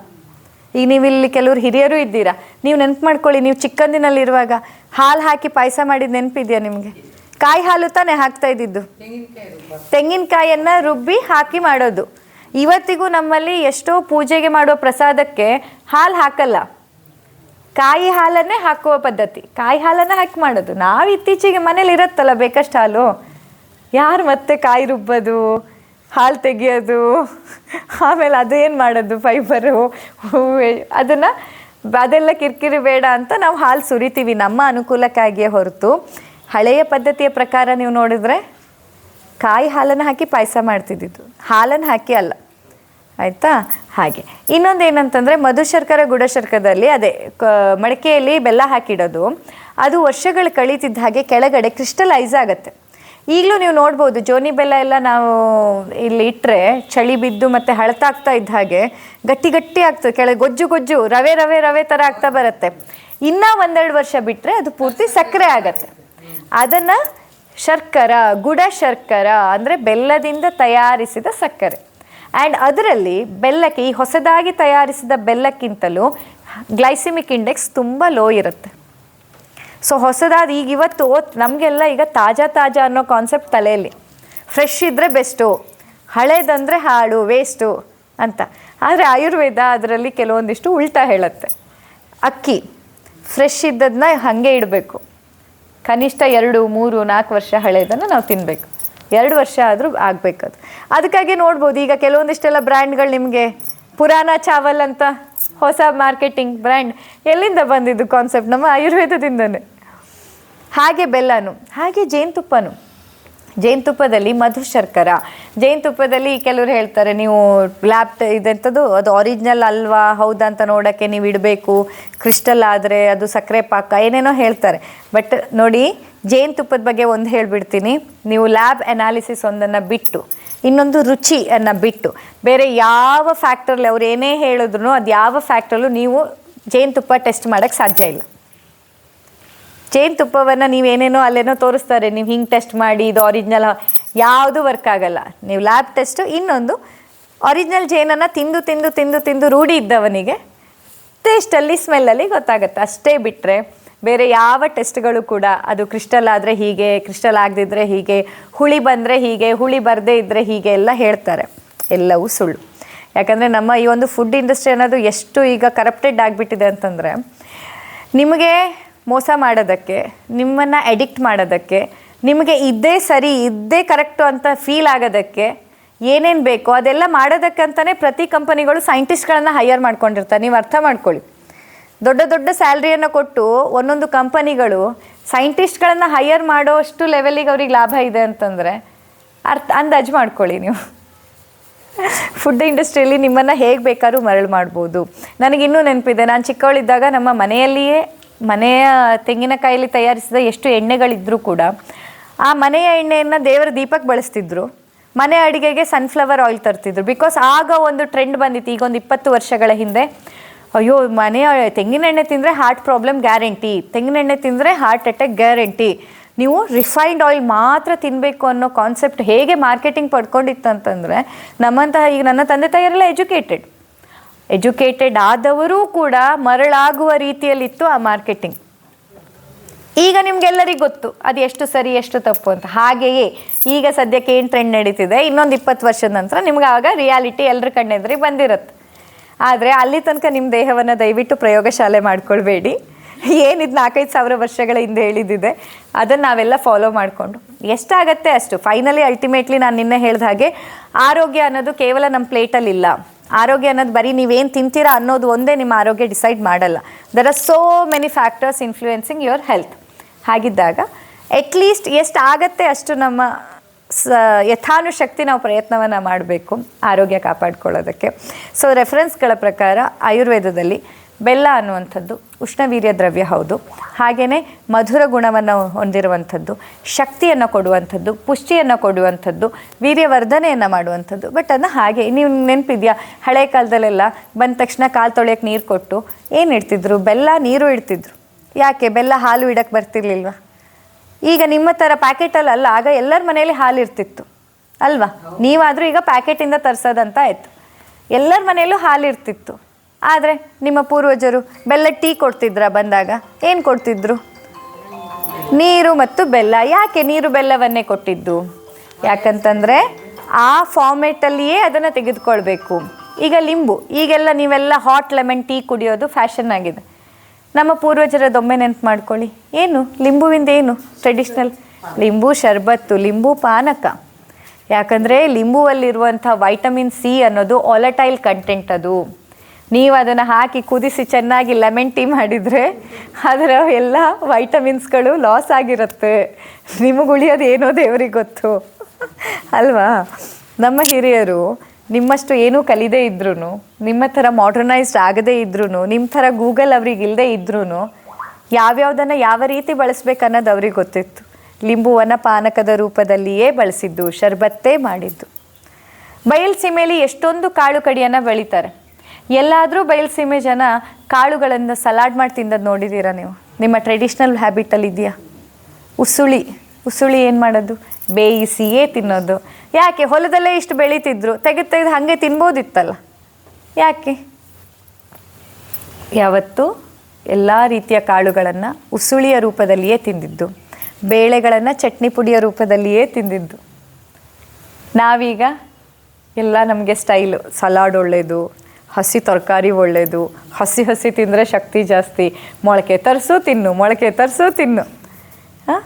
ಈಗ ನೀವು ಇಲ್ಲಿ ಕೆಲವರು ಹಿರಿಯರು ಇದ್ದೀರಾ. ನೀವು ನೆನ್ಪು ಮಾಡ್ಕೊಳ್ಳಿ. ನೀವು ಚಿಕ್ಕಂದಿನಲ್ಲಿರುವಾಗ ಹಾಲು ಹಾಕಿ ಪಾಯಸ ಮಾಡಿದ ನೆನಪಿದೆಯಾ ನಿಮಗೆ? ಕಾಯಿ ಹಾಲು ತಾನೇ ಹಾಕ್ತಾ ಇದ್ದಿದ್ದು. ತೆಂಗಿನಕಾಯಿಯನ್ನ ರುಬ್ಬಿ ಹಾಕಿ ಮಾಡೋದು. ಇವತ್ತಿಗೂ ನಮ್ಮಲ್ಲಿ ಎಷ್ಟೋ ಪೂಜೆಗೆ ಮಾಡುವ ಪ್ರಸಾದಕ್ಕೆ ಹಾಲು ಹಾಕಲ್ಲ. ಕಾಯಿ ಹಾಲನ್ನೇ ಹಾಕುವ ಪದ್ಧತಿ. ಕಾಯಿ ಹಾಲನ್ನ ಹಾಕಿ ಮಾಡೋದು. ನಾವು ಇತ್ತೀಚೆಗೆ ಮನೇಲಿ ಇರುತ್ತಲ್ಲ ಬೇಕಷ್ಟು ಹಾಲು. ಯಾರು ಮತ್ತೆ ಕಾಯಿ ರುಬ್ಬೋದು, ಹಾಲು ತೆಗಿಯೋದು, ಆಮೇಲೆ ಅದೇನು ಮಾಡೋದು ಫೈಬರು ಅದನ್ನು ಅದೆಲ್ಲ ಕಿರಿಕಿರಿ ಬೇಡ ಅಂತ ನಾವು ಹಾಲು ಸುರಿತೀವಿ. ನಮ್ಮ ಅನುಕೂಲಕ್ಕಾಗಿಯೇ ಹೊರತು. ಹಳೆಯ ಪದ್ಧತಿಯ ಪ್ರಕಾರ ನೀವು ನೋಡಿದ್ರೆ ಕಾಯಿ ಹಾಲನ್ನು ಹಾಕಿ ಪಾಯಸ ಮಾಡ್ತಿದ್ದಿದ್ದು. ಹಾಲನ್ನು ಹಾಕಿ ಅಲ್ಲ. ಆಯಿತಾ? ಹಾಗೆ. ಇನ್ನೊಂದು ಏನಂತಂದರೆ ಮಧು ಶರ್ಕರ, ಗುಡ ಶರ್ಕದಲ್ಲಿ ಅದೇ ಮಡಿಕೆಯಲ್ಲಿ ಬೆಲ್ಲ ಹಾಕಿಡೋದು. ಅದು ವರ್ಷಗಳು ಕಳೀತಿದ್ದ ಹಾಗೆ ಕೆಳಗಡೆ ಕ್ರಿಸ್ಟಲೈಸ್ ಆಗುತ್ತೆ. ಈಗಲೂ ನೀವು ನೋಡ್ಬೋದು, ಜೋನಿ ಬೆಲ್ಲ ಎಲ್ಲ ನಾವು ಇಲ್ಲಿ ಇಟ್ಟರೆ ಚಳಿ ಬಿದ್ದು ಮತ್ತು ಹಳತಾಗ್ತಾ ಇದ್ದ ಹಾಗೆ ಗಟ್ಟಿ ಗಟ್ಟಿ ಆಗ್ತದೆ. ಕೆಳಗೆ ಗೊಜ್ಜು ಗೊಜ್ಜು, ರವೆ ರವೆ ರವೆ ಥರ ಆಗ್ತಾ ಬರುತ್ತೆ. ಇನ್ನೂ ಒಂದೆರಡು ವರ್ಷ ಬಿಟ್ಟರೆ ಅದು ಪೂರ್ತಿ ಸಕ್ಕರೆ ಆಗತ್ತೆ. ಅದನ್ನು ಶರ್ಕರ, ಗುಡ ಶರ್ಕರ ಅಂದರೆ ಬೆಲ್ಲದಿಂದ ತಯಾರಿಸಿದ ಸಕ್ಕರೆ. ಆ್ಯಂಡ್ ಅದರಲ್ಲಿ ಬೆಲ್ಲಕ್ಕೆ, ಈ ಹೊಸದಾಗಿ ತಯಾರಿಸಿದ ಬೆಲ್ಲಕ್ಕಿಂತಲೂ ಗ್ಲೈಸಿಮಿಕ್ ಇಂಡೆಕ್ಸ್ ತುಂಬ ಲೋ ಇರುತ್ತೆ. ಸೊ ಹೊಸದಾದ ಈಗ ಇವತ್ತು ನಮಗೆಲ್ಲ ಈಗ ತಾಜಾ ತಾಜಾ ಅನ್ನೋ ಕಾನ್ಸೆಪ್ಟ್ ತಲೆಯಲ್ಲಿ. ಫ್ರೆಶ್ ಇದ್ದರೆ ಬೆಸ್ಟು ಹಳೇದಂದರೆ ಹಾಳು ವೇಸ್ಟು ಅಂತ. ಆದರೆ ಆಯುರ್ವೇದ ಅದರಲ್ಲಿ ಕೆಲವೊಂದಿಷ್ಟು ಉಲ್ಟಾ ಹೇಳುತ್ತೆ. ಅಕ್ಕಿ ಫ್ರೆಶ್ ಇದ್ದದನ್ನ ಹಾಗೆ ಇಡಬೇಕು. ಕನಿಷ್ಠ ಎರಡು, ಮೂರು, ನಾಲ್ಕು ವರ್ಷ ಹಳೆಯದನ್ನು ನಾವು ತಿನ್ನಬೇಕು ಎರಡು ವರ್ಷ ಆದರೂ ಆಗಬೇಕದು ಅದಕ್ಕಾಗಿ ನೋಡ್ಬೋದು, ಈಗ ಕೆಲವೊಂದಿಷ್ಟೆಲ್ಲ ಬ್ರ್ಯಾಂಡ್ಗಳು ನಿಮಗೆ ಪುರಾಣ ಚಾವಲ್ ಅಂತ ಹೊಸ ಮಾರ್ಕೆಟಿಂಗ್ ಬ್ರ್ಯಾಂಡ್ ಎಲ್ಲಿಂದ ಬಂದಿದ್ದು ಕಾನ್ಸೆಪ್ಟ್ ನಮ್ಮ ಆಯುರ್ವೇದದಿಂದನೇ. ಹಾಗೆ ಬೆಲ್ಲನು, ಹಾಗೆ ಜೇನುತುಪ್ಪನು. ಜೇನುತುಪ್ಪದಲ್ಲಿ ಮಧು ಶರ್ಕರ ಜೇನುತುಪ್ಪದಲ್ಲಿ ಕೆಲವರು ಹೇಳ್ತಾರೆ, ನೀವು ಲ್ಯಾಪ್ ಇದೆಂಥದ್ದು ಅದು ಒರಿಜಿನಲ್ ಅಲ್ವಾ ಹೌದಾ ಅಂತ ನೋಡೋಕ್ಕೆ ನೀವು ಇಡಬೇಕು ಕ್ರಿಸ್ಟಲ್ ಆದರೆ ಅದು ಸಕ್ಕರೆ ಪಾಕ, ಏನೇನೋ ಹೇಳ್ತಾರೆ. ಬಟ್ ನೋಡಿ ಜೇನುತುಪ್ಪದ ಬಗ್ಗೆ ಒಂದು ಹೇಳಿಬಿಡ್ತೀನಿ. ನೀವು ಲ್ಯಾಬ್ ಅನಾಲಿಸಿಸ್ ಒಂದನ್ನು ಬಿಟ್ಟು, ಇನ್ನೊಂದು ರುಚಿಯನ್ನು ಬಿಟ್ಟು, ಬೇರೆ ಯಾವ ಫ್ಯಾಕ್ಟ್ರಲ್ಲಿ ಅವ್ರು ಏನೇ ಹೇಳಿದ್ರು ಅದು ಯಾವ ಫ್ಯಾಕ್ಟ್ರಲ್ಲೂ ನೀವು ಜೇನುತುಪ್ಪ ಟೆಸ್ಟ್ ಮಾಡೋಕ್ಕೆ ಸಾಧ್ಯ ಇಲ್ಲ. ಜೇನುತುಪ್ಪವನ್ನು ನೀವೇನೇನೋ ಅಲ್ಲೇನೋ ತೋರಿಸ್ತಾರೆ. ನೀವು ಹಿಂಗೆ ಟೆಸ್ಟ್ ಮಾಡಿ, ಇದು ಒರಿಜಿನಲ್ ಯಾವುದು ವರ್ಕ್ ಆಗಲ್ಲ. ನೀವು ಲ್ಯಾಬ್ ಟೆಸ್ಟು ಇನ್ನೊಂದು ಒರಿಜಿನಲ್ ಜೇನನ್ನು ತಿಂದು ತಿಂದು ತಿಂದು ತಿಂದು ರೂಢಿ ಇದ್ದವನಿಗೆ ಟೇಸ್ಟಲ್ಲಿ ಸ್ಮೆಲ್ಲಲ್ಲಿ ಗೊತ್ತಾಗುತ್ತೆ. ಅಷ್ಟೇ ಬಿಟ್ಟರೆ ಬೇರೆ ಯಾವ ಟೆಸ್ಟ್ಗಳು ಕೂಡ ಅದು ಕ್ರಿಸ್ಟಲ್ ಆದರೆ ಹೀಗೆ ಕ್ರಿಸ್ಟಲ್ ಆಗದಿದ್ದರೆ ಹೀಗೆ, ಹುಳಿ ಬಂದರೆ ಹೀಗೆ, ಹುಳಿ ಬರದೇ ಇದ್ದರೆ ಹೀಗೆ ಎಲ್ಲ ಹೇಳ್ತಾರೆ. ಎಲ್ಲವೂ ಸುಳ್ಳು. ಯಾಕಂದರೆ ನಮ್ಮ ಈ ಒಂದು ಫುಡ್ ಇಂಡಸ್ಟ್ರಿ ಅನ್ನೋದು ಎಷ್ಟು ಈಗ ಕರಪ್ಟೆಡ್ ಆಗಿಬಿಟ್ಟಿದೆ ಅಂತಂದರೆ ನಿಮಗೆ ಮೋಸ ಮಾಡೋದಕ್ಕೆ, ನಿಮ್ಮನ್ನು ಎಡಿಕ್ಟ್ ಮಾಡೋದಕ್ಕೆ, ನಿಮಗೆ ಇದ್ದೇ ಸರಿ, ಇದ್ದೇ ಕರೆಕ್ಟು ಅಂತ ಫೀಲ್ ಆಗೋದಕ್ಕೆ ಏನೇನು ಬೇಕೋ ಅದೆಲ್ಲ ಮಾಡೋದಕ್ಕಂತಲೇ ಪ್ರತಿ ಕಂಪನಿಗಳು ಸೈಂಟಿಸ್ಟ್ಗಳನ್ನು ಹೈಯರ್ ಮಾಡ್ಕೊಂಡಿರ್ತಾರೆ. ನೀವು ಅರ್ಥ ಮಾಡ್ಕೊಳ್ಳಿ. ದೊಡ್ಡ ದೊಡ್ಡ ಸ್ಯಾಲ್ರಿಯನ್ನು ಕೊಟ್ಟು ಒಂದೊಂದು ಕಂಪನಿಗಳು ಸೈಂಟಿಸ್ಟ್ಗಳನ್ನು ಹೈಯರ್ ಮಾಡೋಷ್ಟು ಲೆವೆಲಿಗೆ ಅವ್ರಿಗೆ ಲಾಭ ಇದೆ ಅಂತಂದರೆ ಅರ್ಥ, ಅಂದಾಜು ಮಾಡ್ಕೊಳ್ಳಿ ನೀವು. ಫುಡ್ ಇಂಡಸ್ಟ್ರಿಯಲ್ಲಿ ನಿಮ್ಮನ್ನು ಹೇಗೆ ಬೇಕಾದ್ರೂ ಮರಳು ಮಾಡ್ಬೋದು. ನನಗಿನ್ನೂ ನೆನಪಿದೆ, ನಾನು ಚಿಕ್ಕವಳಿದ್ದಾಗ ನಮ್ಮ ಮನೆಯಲ್ಲಿಯೇ ಮನೆಯ ತೆಂಗಿನಕಾಯಲ್ಲಿ ತಯಾರಿಸಿದ ಎಷ್ಟು ಎಣ್ಣೆಗಳಿದ್ದರೂ ಕೂಡ ಆ ಮನೆಯ ಎಣ್ಣೆಯನ್ನು ದೇವರ ದೀಪಕ್ಕೆ ಬಳಸ್ತಿದ್ರು. ಮನೆ ಅಡುಗೆಗೆ ಸನ್ಫ್ಲವರ್ ಆಯಿಲ್ ತರ್ತಿದ್ರು. ಬಿಕಾಸ್ ಆಗ ಒಂದು ಟ್ರೆಂಡ್ ಬಂದಿತ್ತು. ಈಗ ಒಂದು ಇಪ್ಪತ್ತು ವರ್ಷಗಳ ಹಿಂದೆ, ಅಯ್ಯೋ, ಮನೆಯ ತೆಂಗಿನ ಎಣ್ಣೆ ತಿಂದರೆ ಹಾರ್ಟ್ ಪ್ರಾಬ್ಲಮ್ ಗ್ಯಾರಂಟಿ ತೆಂಗಿನ ಎಣ್ಣೆ ತಿಂದರೆ ಹಾರ್ಟ್ ಅಟ್ಯಾಕ್ ಗ್ಯಾರಂಟಿ ನೀವು ರಿಫೈನ್ಡ್ ಆಯಿಲ್ ಮಾತ್ರ ತಿನ್ನಬೇಕು ಅನ್ನೋ ಕಾನ್ಸೆಪ್ಟ್ ಹೇಗೆ ಮಾರ್ಕೆಟಿಂಗ್ ಪಡ್ಕೊಂಡಿತ್ತು ಅಂತಂದರೆ, ನಮ್ಮಂತಹ ಈಗ ನನ್ನ ತಂದೆ ತಾಯಿಯರೆಲ್ಲ ಎಜುಕೇಟೆಡ್ ಎಜುಕೇಟೆಡ್ ಆದವರೂ ಕೂಡ ಮರಳಾಗುವ ರೀತಿಯಲ್ಲಿತ್ತು ಆ ಮಾರ್ಕೆಟಿಂಗ್ ಈಗ ನಿಮ್ಗೆಲ್ಲರಿಗೂ ಗೊತ್ತು, ಅದು ಎಷ್ಟು ಸರಿ, ಎಷ್ಟು ತಪ್ಪು ಅಂತ. ಹಾಗೆಯೇ ಈಗ ಸದ್ಯಕ್ಕೆ ಏನು ಟ್ರೆಂಡ್ ನಡೀತಿದೆ? ಇನ್ನೊಂದು ಇಪ್ಪತ್ತು ವರ್ಷದ ನಂತರ ನಿಮ್ಗೆ ಆವಾಗ ರಿಯಾಲಿಟಿ ಎಲ್ಲರ ಕಣ್ಣೆದ್ರಿಗೆ ಬಂದಿರುತ್ತೆ. ಆದರೆ ಅಲ್ಲಿ ತನಕ ನಿಮ್ಮ ದೇಹವನ್ನು ದಯವಿಟ್ಟು ಪ್ರಯೋಗಶಾಲೆ ಮಾಡ್ಕೊಳ್ಬೇಡಿ. ಏನಿದು ನಾಲ್ಕೈದು ಸಾವಿರ ವರ್ಷಗಳ ಹಿಂದೆ ಹೇಳಿದ್ದಿದೆ, ಅದನ್ನು ನಾವೆಲ್ಲ ಫಾಲೋ ಮಾಡಿಕೊಂಡು. ಎಷ್ಟಾಗತ್ತೆ ಅಷ್ಟು? ಫೈನಲಿ ಅಲ್ಟಿಮೇಟ್ಲಿ ನಾನು ನಿನ್ನೆ ಹೇಳಿದ ಹಾಗೆ, ಆರೋಗ್ಯ ಅನ್ನೋದು ಕೇವಲ ನಮ್ಮ ಪ್ಲೇಟಲ್ಲಿ ಇಲ್ಲ. ಆರೋಗ್ಯ ಅನ್ನೋದು ಬರೀ ನೀವೇನು ತಿಂತೀರಾ ಅನ್ನೋದು ಒಂದೇ ನಿಮ್ಮ ಆರೋಗ್ಯ ಡಿಸೈಡ್ ಮಾಡಲ್ಲ. There are so many factors influencing your health ಹಾಗಿದ್ದಾಗ ಅಟ್ಲೀಸ್ಟ್ ಎಷ್ಟು ಆಗತ್ತೆ ಅಷ್ಟು ನಮ್ಮ ಸ, ಯಥಾನುಶಕ್ತಿ ನಾವು ಪ್ರಯತ್ನವನ್ನು ಮಾಡಬೇಕು, ಆರೋಗ್ಯ ಕಾಪಾಡ್ಕೊಳ್ಳೋದಕ್ಕೆ. ಸೊ ರೆಫರೆನ್ಸ್ಗಳ ಪ್ರಕಾರ, ಆಯುರ್ವೇದದಲ್ಲಿ ಬೆಲ್ಲ ಅನ್ನುವಂಥದ್ದು, ಉಷ್ಣವೀರ್ಯ ದ್ರವ್ಯ ಹೌದು. ಹಾಗೆಯೇ ಮಧುರ ಗುಣವನ್ನು ಹೊಂದಿರುವಂಥದ್ದು, ಶಕ್ತಿಯನ್ನು ಕೊಡುವಂಥದ್ದು, ಪುಷ್ಟಿಯನ್ನು ಕೊಡುವಂಥದ್ದು, ವೀರ್ಯವರ್ಧನೆಯನ್ನು ಮಾಡುವಂಥದ್ದು. ಬಟ್ ಅದನ್ನ ಹಾಗೆ, ನೀವು ನೆನಪಿದೆಯಾ, ಹಳೆ ಕಾಲದಲ್ಲೆಲ್ಲ ಬಂದ ತಕ್ಷಣ ಕಾಲು ತೊಳೆಯೋಕ್ಕೆ ನೀರು ಕೊಟ್ಟು ಏನು ಇಡ್ತಿದ್ರು? ಬೆಲ್ಲ, ನೀರು ಇಡ್ತಿದ್ರು. ಯಾಕೆ? ಬೆಲ್ಲ ಹಾಲು ಇಡಕ್ಕೆ ಬರ್ತಿರ್ಲಿಲ್ವಾ? ಈಗ ನಿಮ್ಮ ಥರ ಪ್ಯಾಕೆಟಲ್ಲಿ ಅಲ್ಲ, ಆಗ ಎಲ್ಲರ ಮನೆಯಲ್ಲಿ ಹಾಲು ಇರ್ತಿತ್ತು. ಅಲ್ವಾ? ನೀವಾದರೂ ಈಗ ಪ್ಯಾಕೆಟಿಂದ ತರಿಸೋದಂತ ಆಯಿತು. ಎಲ್ಲರ ಮನೆಯಲ್ಲೂ ಹಾಲು ಇರ್ತಿತ್ತು. ಆದರೆ ನಿಮ್ಮ ಪೂರ್ವಜರು ಬೆಲ್ಲ ಟೀ ಕೊಡ್ತಿದ್ರ ಬಂದಾಗ? ಏನು ಕೊಡ್ತಿದ್ರು? ನೀರು ಮತ್ತು ಬೆಲ್ಲ. ಯಾಕೆ ನೀರು ಬೆಲ್ಲವನ್ನೇ ಕೊಟ್ಟಿದ್ದು? ಯಾಕಂತಂದರೆ ಆ ಫಾರ್ಮೇಟಲ್ಲಿಯೇ ಅದನ್ನು ತೆಗೆದುಕೊಳ್ಬೇಕು. ಈಗ ಲಿಂಬು, ಈಗೆಲ್ಲ ನೀವೆಲ್ಲ ಹಾಟ್ ಲೆಮನ್ ಟೀ ಕುಡಿಯೋದು ಫ್ಯಾಷನ್ ಆಗಿದೆ. ನಮ್ಮ ಪೂರ್ವಜರದೊಮ್ಮೆ ನೆನ್ಪು ಮಾಡ್ಕೊಳ್ಳಿ. ಏನು? ಲಿಂಬುವಿಂದ ಏನು? ಟ್ರೆಡಿಷ್ನಲ್ ಲಿಂಬು ಶರ್ಬತ್ತು, ಲಿಂಬು ಪಾನಕ. ಯಾಕಂದರೆ ಲಿಂಬುವಲ್ಲಿರುವಂಥ ವೈಟಮಿನ್ ಸಿ ಅನ್ನೋದು ಒಲಟೈಲ್ ಕಂಟೆಂಟ್ ಅದು. ನೀವು ಅದನ್ನು ಹಾಕಿ ಕುದಿಸಿ ಚೆನ್ನಾಗಿ ಲೆಮನ್ ಟೀ ಮಾಡಿದರೆ ಅದರ ಎಲ್ಲ ವೈಟಮಿನ್ಸ್ಗಳು ಲಾಸ್ ಆಗಿರುತ್ತೆ. ನಿಮಗೆ ಉಳಿಯೋದು ಏನೋ ದೇವ್ರಿಗೆ ಗೊತ್ತು. ಅಲ್ವಾ? ನಮ್ಮ ಹಿರಿಯರು ನಿಮ್ಮಷ್ಟು ಏನೂ ಕಲಿದೇ ಇದ್ರೂ ನಿಮ್ಮ ಥರ ಮಾಡ್ರನೈಸ್ಡ್ ಆಗದೇ ಇದ್ರೂ ನಿಮ್ಮ ಥರ ಗೂಗಲ್ ಅವ್ರಿಗೆ ಇಲ್ಲದೆ ಇದ್ರೂ ಯಾವ್ಯಾವುದನ್ನು ಯಾವ ರೀತಿ ಬಳಸ್ಬೇಕನ್ನೋದು ಅವ್ರಿಗೆ ಗೊತ್ತಿತ್ತು. ಲಿಂಬುವನ್ನು ಪಾನಕದ ರೂಪದಲ್ಲಿಯೇ ಬಳಸಿದ್ದು, ಶರ್ಬತ್ತೇ ಮಾಡಿದ್ದು. ಬಯಲ್ಸೀಮೆಯಲ್ಲಿ ಎಷ್ಟೊಂದು ಕಾಳು ಕಡಿಯನ್ನು ಬೆಳೀತಾರೆ. ಎಲ್ಲಾದರೂ ಬಯಲುಸೀಮೆ ಜನ ಕಾಳುಗಳನ್ನು ಸಲಾಡ್ ಮಾಡಿ ತಿಂದದ್ದು ನೋಡಿದ್ದೀರಾ ನೀವು? ನಿಮ್ಮ ಟ್ರೆಡಿಷ್ನಲ್ ಹ್ಯಾಬಿಟಲ್ಲಿ ಇದೆಯಾ? ಉಸುಳಿ ಉಸುಳಿ ಏನು ಮಾಡೋದು? ಬೇಯಿಸಿಯೇ ತಿನ್ನೋದು. ಯಾಕೆ? ಹೊಲದಲ್ಲೇ ಇಷ್ಟು ಬೆಳೀತಿದ್ರು. ತೆಗೆದು ತೆಗೆದು ಹಾಗೆ ತಿನ್ಬೋದಿತ್ತಲ್ಲ? ಯಾಕೆ? ಯಾವತ್ತು ಎಲ್ಲ ರೀತಿಯ ಕಾಳುಗಳನ್ನು ಉಸುಳಿಯ ರೂಪದಲ್ಲಿಯೇ ತಿಂದಿದ್ದು. ಬೇಳೆಗಳನ್ನು ಚಟ್ನಿ ಪುಡಿಯ ರೂಪದಲ್ಲಿಯೇ ತಿಂದಿದ್ದು. ನಾವೀಗ ಎಲ್ಲ ನಮಗೆ ಸ್ಟೈಲು ಸಲಾಡ್ ಒಳ್ಳೆಯದು ಹಸಿ ತರಕಾರಿ ಒಳ್ಳೆಯದು ಹಸಿ ಹಸಿ ತಿಂದರೆ ಶಕ್ತಿ ಜಾಸ್ತಿ. ಮೊಳಕೆ ತರಿಸು, ತಿನ್ನು, ಮೊಳಕೆ ತರಿಸು, ತಿನ್ನು. ಹಾಂ?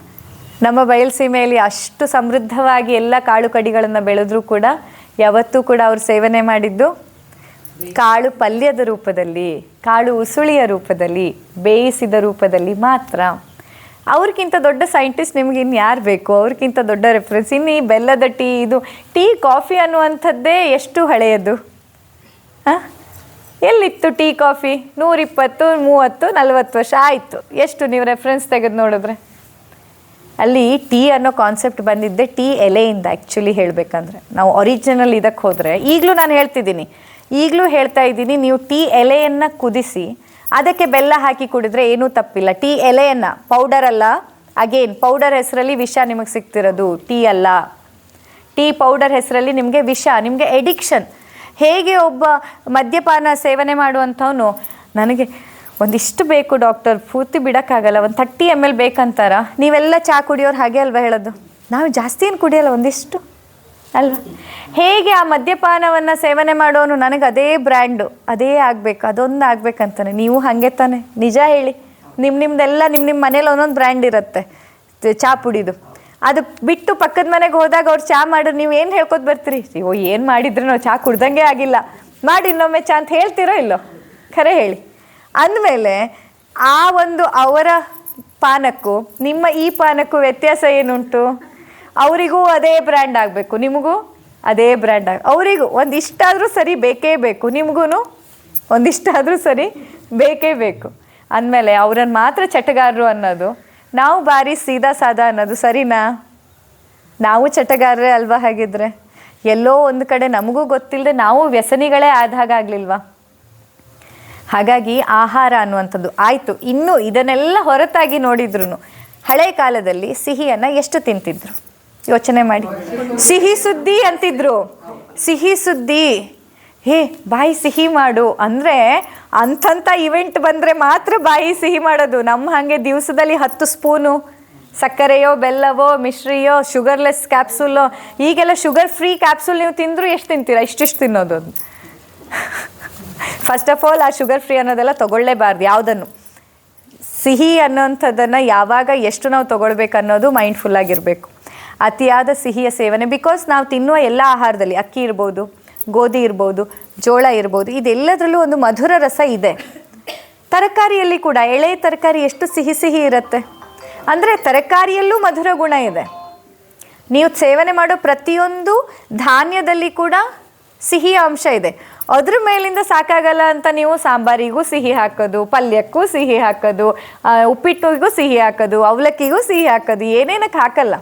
ನಮ್ಮ ಬಯಲುಸೀಮೆಯಲ್ಲಿ ಅಷ್ಟು ಸಮೃದ್ಧವಾಗಿ ಎಲ್ಲ ಕಾಳು ಕಡಿಗಳನ್ನು ಬೆಳೆದ್ರೂ ಕೂಡ ಯಾವತ್ತೂ ಕೂಡ ಅವರು ಸೇವನೆ ಮಾಡಿದ್ದು ಕಾಳು ಪಲ್ಯದ ರೂಪದಲ್ಲಿ, ಕಾಳು ಉಸುಳಿಯ ರೂಪದಲ್ಲಿ, ಬೇಯಿಸಿದ ರೂಪದಲ್ಲಿ ಮಾತ್ರ. ಅವ್ರಿಗಿಂತ ದೊಡ್ಡ ಸೈಂಟಿಸ್ಟ್ ನಿಮ್ಗೆ ಇನ್ನು ಯಾರು ಬೇಕು? ಅವ್ರಿಗಿಂತ ದೊಡ್ಡ ರೆಫರೆನ್ಸ್ ಇನ್ನು ಈ ಬೆಲ್ಲದ ಟೀ, ಇದು ಟೀ, ಕಾಫಿ ಅನ್ನುವಂಥದ್ದೇ ಎಷ್ಟು ಹಳೆಯದು? ಹಾಂ? ಎಲ್ಲಿತ್ತು ಟೀ ಕಾಫಿ? ನೂರಿಪ್ಪತ್ತು, ಮೂವತ್ತು, ನಲವತ್ತು ವರ್ಷ ಆಯಿತು. ಎಷ್ಟು ನೀವು ರೆಫರೆನ್ಸ್ ತೆಗೆದು ನೋಡಿದ್ರೆ? ಅಲ್ಲಿ ಟೀ ಅನ್ನೋ ಕಾನ್ಸೆಪ್ಟ್ ಬಂದಿದ್ದೆ ಟೀ ಎಲೆಯಿಂದ ಆ್ಯಕ್ಚುಲಿ ಹೇಳಬೇಕಂದ್ರೆ. ನಾವು ಒರಿಜಿನಲ್ ಇದಕ್ಕೆ ಹೋದರೆ, ಈಗಲೂ ನಾನು ಹೇಳ್ತಿದ್ದೀನಿ. ಈಗಲೂ ಹೇಳ್ತಾ ಇದ್ದೀನಿ, ನೀವು ಟೀ ಎಲೆಯನ್ನು ಕುದಿಸಿ, ಅದಕ್ಕೆ ಬೆಲ್ಲ ಹಾಕಿ ಕುಡಿದ್ರೆ ಏನೂ ತಪ್ಪಿಲ್ಲ. ಟೀ ಎಲೆಯನ್ನು ಪೌಡರ್ ಅಲ್ಲ. ಅಗೇನ್ ಪೌಡರ್ ಹೆಸರಲ್ಲಿ ವಿಷ ನಿಮಗೆ ಸಿಗ್ತಿರೋದು, ಟೀ ಅಲ್ಲ. ಟೀ ಪೌಡರ್ ಹೆಸರಲ್ಲಿ ನಿಮಗೆ ವಿಷ, ನಿಮಗೆ ಎಡಿಕ್ಷನ್ ಹೇಗೆ ಒಬ್ಬ ಮದ್ಯಪಾನ ಸೇವನೆ ಮಾಡುವಂಥವನು? ನನಗೆ ಒಂದಿಷ್ಟು ಬೇಕು ಡಾಕ್ಟರ್, ಪೂರ್ತಿ ಬಿಡೋಕ್ಕಾಗಲ್ಲ, ಒಂದು ಥರ್ಟಿ ಎಂ ಎಲ್ ಬೇಕಂತಾರ? ನೀವೆಲ್ಲ ಚಹಾ ಕುಡಿಯೋರು ಹಾಗೆ ಅಲ್ವಾ ಹೇಳೋದು? ನಾವು ಜಾಸ್ತಿ ಏನು ಕುಡಿಯಲ್ಲ, ಒಂದಿಷ್ಟು ಅಲ್ವಾ? ಹೇಗೆ ಆ ಮದ್ಯಪಾನವನ್ನು ಸೇವನೆ ಮಾಡೋನು? ನನಗೆ ಅದೇ ಬ್ರ್ಯಾಂಡು ಅದೇ ಆಗಬೇಕು, ಅದೊಂದು ಆಗ್ಬೇಕಂತಾನೆ. ನೀವು ಹಾಗೆ ತಾನೆ. ನಿಜ ಹೇಳಿ. ನಿಮ್ಮ ನಿಮ್ಮದೆಲ್ಲ ನಿಮ್ಮ ನಿಮ್ಮ ಮನೇಲಿ ಒಂದೊಂದು ಬ್ರ್ಯಾಂಡ್ ಇರುತ್ತೆ, ಚಾ ಪುಡಿದು. ಅದು ಬಿಟ್ಟು ಪಕ್ಕದ ಮನೆಗೆ ಹೋದಾಗ ಅವ್ರು ಚಹಾ ಮಾಡೋರು ನೀವು ಏನು ಹೇಳ್ಕೊತ ಬರ್ತೀರಿ? ಅಯ್ಯೋ, ಏನು ಮಾಡಿದ್ರು ನಾವು ಚಹಾ ಕುಡ್ದಂಗೆ ಆಗಿಲ್ಲ. ಮಾಡಿ ಇನ್ನೊಮ್ಮೆ ಚಾ ಅಂತ ಹೇಳ್ತೀರೋ ಇಲ್ಲೋ? ಖರೆ ಹೇಳಿ. ಅಂದಮೇಲೆ ಆ ಒಂದು ಅವರ ಪಾನಕ್ಕೂ ನಿಮ್ಮ ಈ ಪಾನಕ್ಕೂ ವ್ಯತ್ಯಾಸ ಏನುಂಟು? ಅವರಿಗೂ ಅದೇ ಬ್ರ್ಯಾಂಡ್ ಆಗಬೇಕು. ನಿಮಗೂ ಅದೇ ಬ್ರ್ಯಾಂಡ್ ಆಗ, ಅವರಿಗೂ ಒಂದಿಷ್ಟಾದರೂ ಸರಿ ಬೇಕೇ ಬೇಕು. ನಿಮಗೂ ಒಂದಿಷ್ಟಾದರೂ ಸರಿ ಬೇಕೇ ಬೇಕು. ಅಂದಮೇಲೆ ಅವ್ರನ್ನ ಮಾತ್ರ ಚಟಗಾರರು ಅನ್ನೋದು. ನಾವು ಬಾರಿ ಸೀದಾ ಸಾದಾ ಅನ್ನೋದು, ಸರಿನಾ? ನಾವು ಚಟಗಾರರೇ ಅಲ್ವಾ ಹಾಗಿದ್ರೆ? ಎಲ್ಲೋ ಒಂದು ಕಡೆ ನಮಗೂ ಗೊತ್ತಿಲ್ಲದೆ ನಾವು ವ್ಯಸನಿಗಳೇ ಆದ ಹಾಗಾಗ್ಲಿಲ್ವಾ ಹಾಗಾಗಿ ಆಹಾರ ಅನ್ನುವಂಥದ್ದು ಆಯಿತು. ಇನ್ನು ಇದನ್ನೆಲ್ಲ ಹೊರತಾಗಿ ನೋಡಿದ್ರು ಹಳೆ ಕಾಲದಲ್ಲಿ ಸಿಹಿಯನ್ನು ಎಷ್ಟು ತಿಂತಿದ್ರು? ಯೋಚನೆ ಮಾಡಿ. ಸಿಹಿ ಸುದ್ದಿ ಅಂತಿದ್ರು. ಸಿಹಿ ಸುದ್ದಿ. ಹೇ, ಬಾಯಿ ಸಿಹಿ ಮಾಡು. ಅಂದರೆ ಅಂಥಂಥ ಇವೆಂಟ್ ಬಂದರೆ ಮಾತ್ರ ಬಾಯಿ ಸಿಹಿ ಮಾಡೋದು. ನಮ್ಮ ಹಾಗೆ ದಿವಸದಲ್ಲಿ ಹತ್ತು ಸ್ಪೂನು ಸಕ್ಕರೆಯೋ, ಬೆಲ್ಲವೋ, ಮಿಶ್ರಿಯೋ ಶುಗರ್ಲೆಸ್ ಕ್ಯಾಪ್ಸೂಲೋ ಈಗೆಲ್ಲ ಶುಗರ್ ಫ್ರೀ ಕ್ಯಾಪ್ಸೂಲ್ ನೀವು ತಿಂದರೂ ಎಷ್ಟು ತಿಂತೀರಾ? ಇಷ್ಟಿಷ್ಟು ತಿನ್ನೋದು ಫಸ್ಟ್ ಆಫ್ ಆಲ್ ಆ ಶುಗರ್ ಫ್ರೀ ಅನ್ನೋದೆಲ್ಲ ತೊಗೊಳ್ಳೇಬಾರ್ದು, ಯಾವುದನ್ನು? ಸಿಹಿ ಅನ್ನೋಂಥದ್ದನ್ನು ಯಾವಾಗ ಎಷ್ಟು ನಾವು ತೊಗೊಳ್ಬೇಕು ಅನ್ನೋದು ಮೈಂಡ್ಫುಲ್ ಆಗಿರಬೇಕು. ಅತಿಯಾದ ಸಿಹಿಯ ಸೇವನೆ ಬಿಕಾಸ್ ನಾವು ತಿನ್ನುವ ಎಲ್ಲ ಆಹಾರದಲ್ಲಿ, ಅಕ್ಕಿ ಇರ್ಬೋದು, ಗೋಧಿ ಇರ್ಬೋದು ಜೋಳ ಇರ್ಬೋದು, ಇದೆಲ್ಲದರಲ್ಲೂ ಒಂದು ಮಧುರ ರಸ ಇದೆ. ತರಕಾರಿಯಲ್ಲಿ ಕೂಡ ಎಳೆ ತರಕಾರಿ ಎಷ್ಟು ಸಿಹಿ ಸಿಹಿ ಇರುತ್ತೆ? ಅಂದರೆ ತರಕಾರಿಯಲ್ಲೂ ಮಧುರ ಗುಣ ಇದೆ. ನೀವು ಸೇವನೆ ಮಾಡೋ ಪ್ರತಿಯೊಂದು ಧಾನ್ಯದಲ್ಲಿ ಕೂಡ ಸಿಹಿ ಅಂಶ ಇದೆ. ಅದ್ರ ಮೇಲಿಂದ ಸಾಕಾಗಲ್ಲ ಅಂತ ನೀವು ಸಾಂಬಾರಿಗೂ ಸಿಹಿ ಹಾಕೋದು, ಪಲ್ಯಕ್ಕೂ ಸಿಹಿ ಹಾಕೋದು ಉಪ್ಪಿಟ್ಟುಗೂ ಸಿಹಿ ಹಾಕೋದು, ಅವಲಕ್ಕಿಗೂ ಸಿಹಿ ಹಾಕೋದು, ಏನೇನಕ್ಕೆ ಹಾಕಲ್ಲ.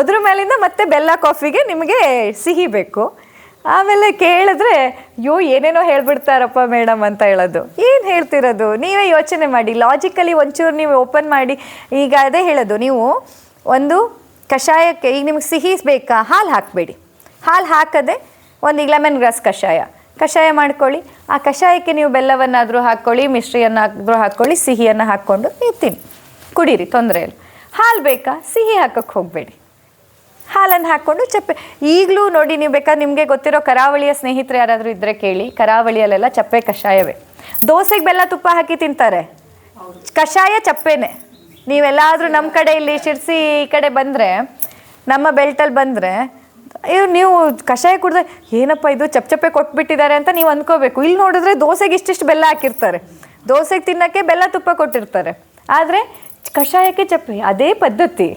ಅದ್ರ ಮೇಲಿಂದ ಮತ್ತೆ ಬೆಲ್ಲ, ಕಾಫಿಗೆ ನಿಮಗೆ ಸಿಹಿ ಬೇಕು. ಆಮೇಲೆ ಕೇಳಿದ್ರೆ ಯೋ ಏನೇನೋ ಹೇಳ್ಬಿಡ್ತಾರಪ್ಪ ಮೇಡಮ್ ಅಂತ ಹೇಳೋದು. ಏನು ಹೇಳ್ತಿರೋದು? ನೀವೇ ಯೋಚನೆ ಮಾಡಿ. ಲಾಜಿಕಲಿ ಒಂಚೂರು ನೀವು ಓಪನ್ ಮಾಡಿ. ಈಗ ಅದೇ ಹೇಳೋದು. ನೀವು ಒಂದು ಕಷಾಯಕ್ಕೆ, ಈಗ ನಿಮಗೆ ಸಿಹಿ ಬೇಕಾ? ಹಾಲು ಹಾಕಬೇಡಿ. ಹಾಲು ಹಾಕದೆ ಒಂದು ಲೆಮನ್ ಗ್ರಾಸ್ ಕಷಾಯ. ಕಷಾಯ ಮಾಡ್ಕೊಳ್ಳಿ. ಆ ಕಷಾಯಕ್ಕೆ ನೀವು ಬೆಲ್ಲವನ್ನಾದರೂ ಹಾಕ್ಕೊಳ್ಳಿ, ಮಿಶ್ರಿಯನ್ನಾದರೂ ಹಾಕ್ಕೊಳ್ಳಿ, ಸಿಹಿಯನ್ನು ಹಾಕ್ಕೊಂಡು ನೀವು ತಿನ್ನಿ. ಕುಡೀರಿ ತೊಂದರೆ ಇಲ್ಲ ಹಾಲು ಬೇಕಾ? ಸಿಹಿ ಹಾಕಕ್ಕೆ ಹೋಗಬೇಡಿ. ಹಾಲನ್ನು ಹಾಕ್ಕೊಂಡು ಚಪ್ಪೆ ಈಗಲೂ ನೋಡಿ ನೀವು ಬೇಕಾದ್ರೆ ನಿಮಗೆ ಗೊತ್ತಿರೋ ಕರಾವಳಿಯ ಸ್ನೇಹಿತರು ಯಾರಾದರೂ ಇದ್ದರೆ ಕೇಳಿ. ಕರಾವಳಿಯಲ್ಲೆಲ್ಲ ಚಪ್ಪೆ ಕಷಾಯವೇ. ದೋಸೆಗೆ ಬೆಲ್ಲ ತುಪ್ಪ ಹಾಕಿ ತಿಂತಾರೆ. ಕಷಾಯ ಚಪ್ಪೆನೆ. ನೀವೆಲ್ಲಾದರೂ ನಮ್ಮ ಕಡೆ ಇಲ್ಲಿ ಶಿರ್ಸಿ ಈ ಕಡೆ ಬಂದರೆ, ನಮ್ಮ ಬೆಲ್ಟಲ್ಲಿ ಬಂದರೆ ಅಯ್ಯೋ ನೀವು ಕಷಾಯ ಕುಡಿದ್ರೆ ಏನಪ್ಪ ಇದು ಚಪ್ ಚಪ್ಪೆ ಕೊಟ್ಬಿಟ್ಟಿದ್ದಾರೆ ಅಂತ ನೀವು ಅಂದ್ಕೋಬೇಕು ಇಲ್ಲಿ ನೋಡಿದ್ರೆ ದೋಸೆಗೆ ಇಷ್ಟಿಷ್ಟು ಬೆಲ್ಲ ಹಾಕಿರ್ತಾರೆ. ದೋಸೆಗೆ ತಿನ್ನೋಕ್ಕೆ ಬೆಲ್ಲ ತುಪ್ಪ ಕೊಟ್ಟಿರ್ತಾರೆ. ಆದರೆ ಕಷಾಯಕ್ಕೆ ಚಪ್ಪೆ, ಅದೇ ಪದ್ಧತಿ.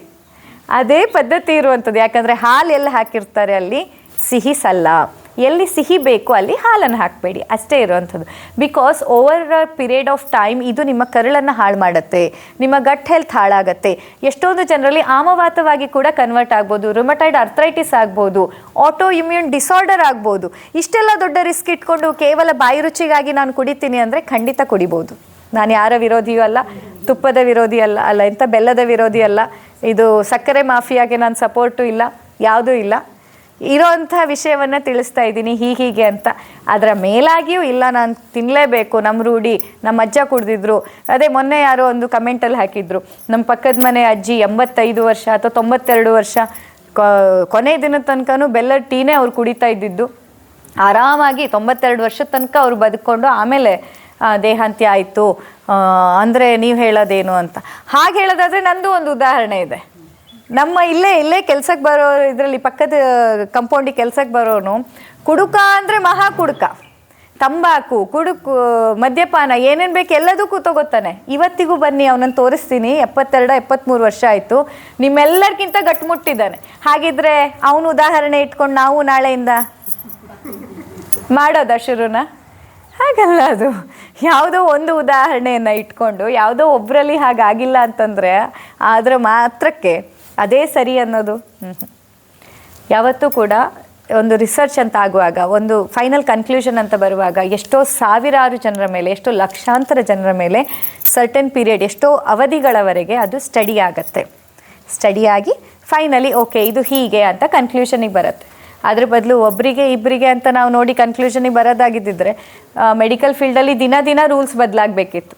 ಅದೇ ಪದ್ಧತಿ ಇರುವಂಥದ್ದು. ಯಾಕಂದರೆ ಹಾಲು ಎಲ್ಲಿ ಹಾಕಿರ್ತಾರೆ ಅಲ್ಲಿ? ಸಿಹಿ ಸಲ್ಲ. ಎಲ್ಲಿ ಸಿಹಿ ಬೇಕು ಅಲ್ಲಿ ಹಾಲನ್ನು ಹಾಕಬೇಡಿ. ಅಷ್ಟೇ ಇರುವಂಥದ್ದು. Because over a period of time ಇದು ನಿಮ್ಮ ಕರುಳನ್ನು ಹಾಳು ಮಾಡುತ್ತೆ. ನಿಮ್ಮ ಗಟ್ ಹೆಲ್ತ್ ಹಾಳಾಗತ್ತೆ. ಎಷ್ಟೊಂದು ಜನರಲ್ಲಿ ಆಮವಾತವಾಗಿ ಕೂಡ ಕನ್ವರ್ಟ್ ಆಗ್ಬೋದು ರುಮಟೈಡ್ ಅರ್ಥ್ರೈಟಿಸ್ ಆಗ್ಬೋದು ಆಟೋ ಇಮ್ಯೂನ್ ಡಿಸಾರ್ಡರ್ ಆಗ್ಬೋದು. ಇಷ್ಟೆಲ್ಲ ದೊಡ್ಡ ರಿಸ್ಕ್ ಇಟ್ಕೊಂಡು ಕೇವಲ ಬಾಯಿ ರುಚಿಗಾಗಿ ನಾನು ಕುಡಿತೀನಿ ಅಂದರೆ ಖಂಡಿತ ಕುಡಿಬೋದು. ನಾನು ಯಾರ ವಿರೋಧಿಯೂ ಅಲ್ಲ, ತುಪ್ಪದ ವಿರೋಧಿ ಅಲ್ಲ ಅಲ್ಲ, ಇಂಥ ಬೆಲ್ಲದ ವಿರೋಧಿ ಅಲ್ಲ. ಇದು ಸಕ್ಕರೆ ಮಾಫಿಯಾಗೆ ನಾನು ಸಪೋರ್ಟು ಇಲ್ಲ, ಯಾವುದೂ ಇಲ್ಲ. ಇರೋವಂಥ ವಿಷಯವನ್ನು ತಿಳಿಸ್ತಾ ಇದ್ದೀನಿ ಹೀಗೆ ಹೀಗೆ ಅಂತ. ಅದರ ಮೇಲಾಗಿಯೂ ಇಲ್ಲ, ನಾನು ತಿನ್ನಲೇಬೇಕು ನಮ್ಮ ರೂಢಿ ನಮ್ಮ ಅಜ್ಜ ಕುಡ್ದಿದ್ರು. ಅದೇ ಮೊನ್ನೆ ಯಾರೋ ಒಂದು ಕಮೆಂಟಲ್ಲಿ ಹಾಕಿದ್ರು. ನಮ್ಮ ಪಕ್ಕದ ಮನೆ ಅಜ್ಜಿ ಎಂಬತ್ತೈದು ವರ್ಷ ಅಥವಾ ತೊಂಬತ್ತೆರಡು ವರ್ಷ ಕೊನೆ ದಿನದ ತನಕನೂ ಬೆಲ್ಲದ ಟೀನೇ ಅವ್ರು ಕುಡಿತಾ ಇದ್ದಿದ್ದು. ಆರಾಮಾಗಿ ತೊಂಬತ್ತೆರಡು ವರ್ಷದ ತನಕ ಅವ್ರು ಬದುಕೊಂಡು ಆಮೇಲೆ ದೇಹಾಂತ್ಯ ಆಯಿತು. ಅಂದರೆ ನೀವು ಹೇಳೋದೇನು ಅಂತ. ಹಾಗೆ ಹೇಳೋದಾದರೆ ನಂದು ಒಂದು ಉದಾಹರಣೆ ಇದೆ. ನಮ್ಮ ಇಲ್ಲೇ ಇಲ್ಲೇ ಕೆಲ್ಸಕ್ಕೆ ಬರೋ ಇದರಲ್ಲಿ ಪಕ್ಕದ ಕಂಪೌಂಡಿಗೆ ಕೆಲ್ಸಕ್ಕೆ ಬರೋನು, ಕುಡುಕ ಅಂದರೆ ಮಹಾ ಕುಡುಕ. ತಂಬಾಕು, ಕುಡುಕು, ಮದ್ಯಪಾನ, ಏನೇನು ಬೇಕು ಎಲ್ಲದಕ್ಕೂ ತಗೋತಾನೆ. ಇವತ್ತಿಗೂ ಬನ್ನಿ ಅವನನ್ನು ತೋರಿಸ್ತೀನಿ. ಎಪ್ಪತ್ತೆರಡು ಎಪ್ಪತ್ತ್ಮೂರು ವರ್ಷ ಆಯಿತು. ನಿಮ್ಮೆಲ್ಲರಿಗಿಂತ ಗಟ್ಟುಮುಟ್ಟಿದ್ದಾನೆ ಹಾಗಿದ್ರೆ ಅವನು ಉದಾಹರಣೆ ಇಟ್ಕೊಂಡು ನಾವು ನಾಳೆಯಿಂದ ಮಾಡೋದಾ ಶುರುನ? ಹಾಗಲ್ಲ ಅದು. ಯಾವುದೋ ಒಂದು ಉದಾಹರಣೆಯನ್ನು ಇಟ್ಕೊಂಡು, ಯಾವುದೋ ಒಬ್ಬರಲ್ಲಿ ಹಾಗಾಗಿಲ್ಲ ಅಂತಂದರೆ ಅದರ ಮಾತ್ರಕ್ಕೆ ಅದೇ ಸರಿ ಅನ್ನೋದು. ಯಾವತ್ತೂ ಕೂಡ ಒಂದು ರಿಸರ್ಚ್ ಅಂತ ಆಗುವಾಗ, ಒಂದು ಫೈನಲ್ ಕನ್ಕ್ಲೂಷನ್ ಅಂತ ಬರುವಾಗ ಎಷ್ಟೋ ಸಾವಿರಾರು ಜನರ ಮೇಲೆ, ಎಷ್ಟೋ ಲಕ್ಷಾಂತರ ಜನರ ಮೇಲೆ ಸರ್ಟನ್ ಪೀರಿಯಡ್ ಎಷ್ಟೋ ಅವಧಿಗಳವರೆಗೆ ಅದು ಸ್ಟಡಿ ಆಗತ್ತೆ. ಸ್ಟಡಿಯಾಗಿ ಫೈನಲಿ ಓಕೆ ಇದು ಹೀಗೆ ಅಂತ ಕನ್ಕ್ಲೂಷನಿಗೆ ಬರುತ್ತೆ. ಅದ್ರ ಬದಲು ಒಬ್ಬರಿಗೆ ಇಬ್ಬರಿಗೆ ಅಂತ ನಾವು ನೋಡಿ ಕನ್ಕ್ಲೂಷನಿಗೆ ಬರೋದಾಗಿದ್ದಿದ್ರೆ ಮೆಡಿಕಲ್ ಫೀಲ್ಡಲ್ಲಿ ದಿನ ದಿನ ರೂಲ್ಸ್ ಬದಲಾಗಬೇಕಿತ್ತು.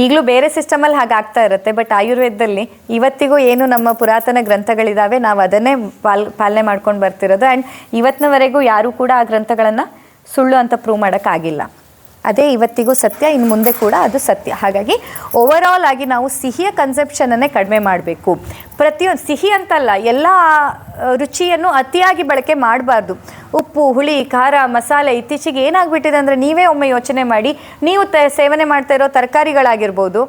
ಈಗಲೂ ಬೇರೆ ಸಿಸ್ಟಮಲ್ಲಿ ಹಾಗೆ ಆಗ್ತಾ ಇರುತ್ತೆ ಬಟ್ ಆಯುರ್ವೇದದಲ್ಲಿ ಇವತ್ತಿಗೂ ಏನು ನಮ್ಮ ಪುರಾತನ ಗ್ರಂಥಗಳಿದ್ದಾವೆ ನಾವು ಅದನ್ನೇ ಪಾಲ್, ಪಾಲನೆ ಮಾಡ್ಕೊಂಡು ಬರ್ತಿರೋದು. ಆ್ಯಂಡ್ ಇವತ್ತಿನವರೆಗೂ ಯಾರೂ ಕೂಡ ಆ ಗ್ರಂಥಗಳನ್ನು ಸುಳ್ಳು ಅಂತ ಪ್ರೂವ್ ಮಾಡೋಕ್ಕಾಗಿಲ್ಲ. ಅದೇ ಇವತ್ತಿಗೂ ಸತ್ಯ, ಇನ್ನು ಮುಂದೆ ಕೂಡ ಅದು ಸತ್ಯ. ಹಾಗಾಗಿ ಓವರ್ ಆಲ್ ಆಗಿ ನಾವು ಸಿಹಿಯ ಕನ್ಸೆಪ್ಷನನ್ನೇ ಕಡಿಮೆ ಮಾಡಬೇಕು. ಪ್ರತಿಯೊಂದು, ಸಿಹಿ ಅಂತಲ್ಲ, ಎಲ್ಲ ರುಚಿಯನ್ನು ಅತಿಯಾಗಿ ಬಳಕೆ ಮಾಡಬಾರ್ದು. ಉಪ್ಪು, ಹುಳಿ, ಖಾರ, ಮಸಾಲೆ ಇತ್ತೀಚೆಗೆ ಏನಾಗ್ಬಿಟ್ಟಿದೆ ಅಂದರೆ ನೀವೇ ಒಮ್ಮೆ ಯೋಚನೆ ಮಾಡಿ, ನೀವು ತ, ಸೇವನೆ ಮಾಡ್ತಾ ಇರೋ ತರಕಾರಿಗಳಾಗಿರ್ಬೋದು,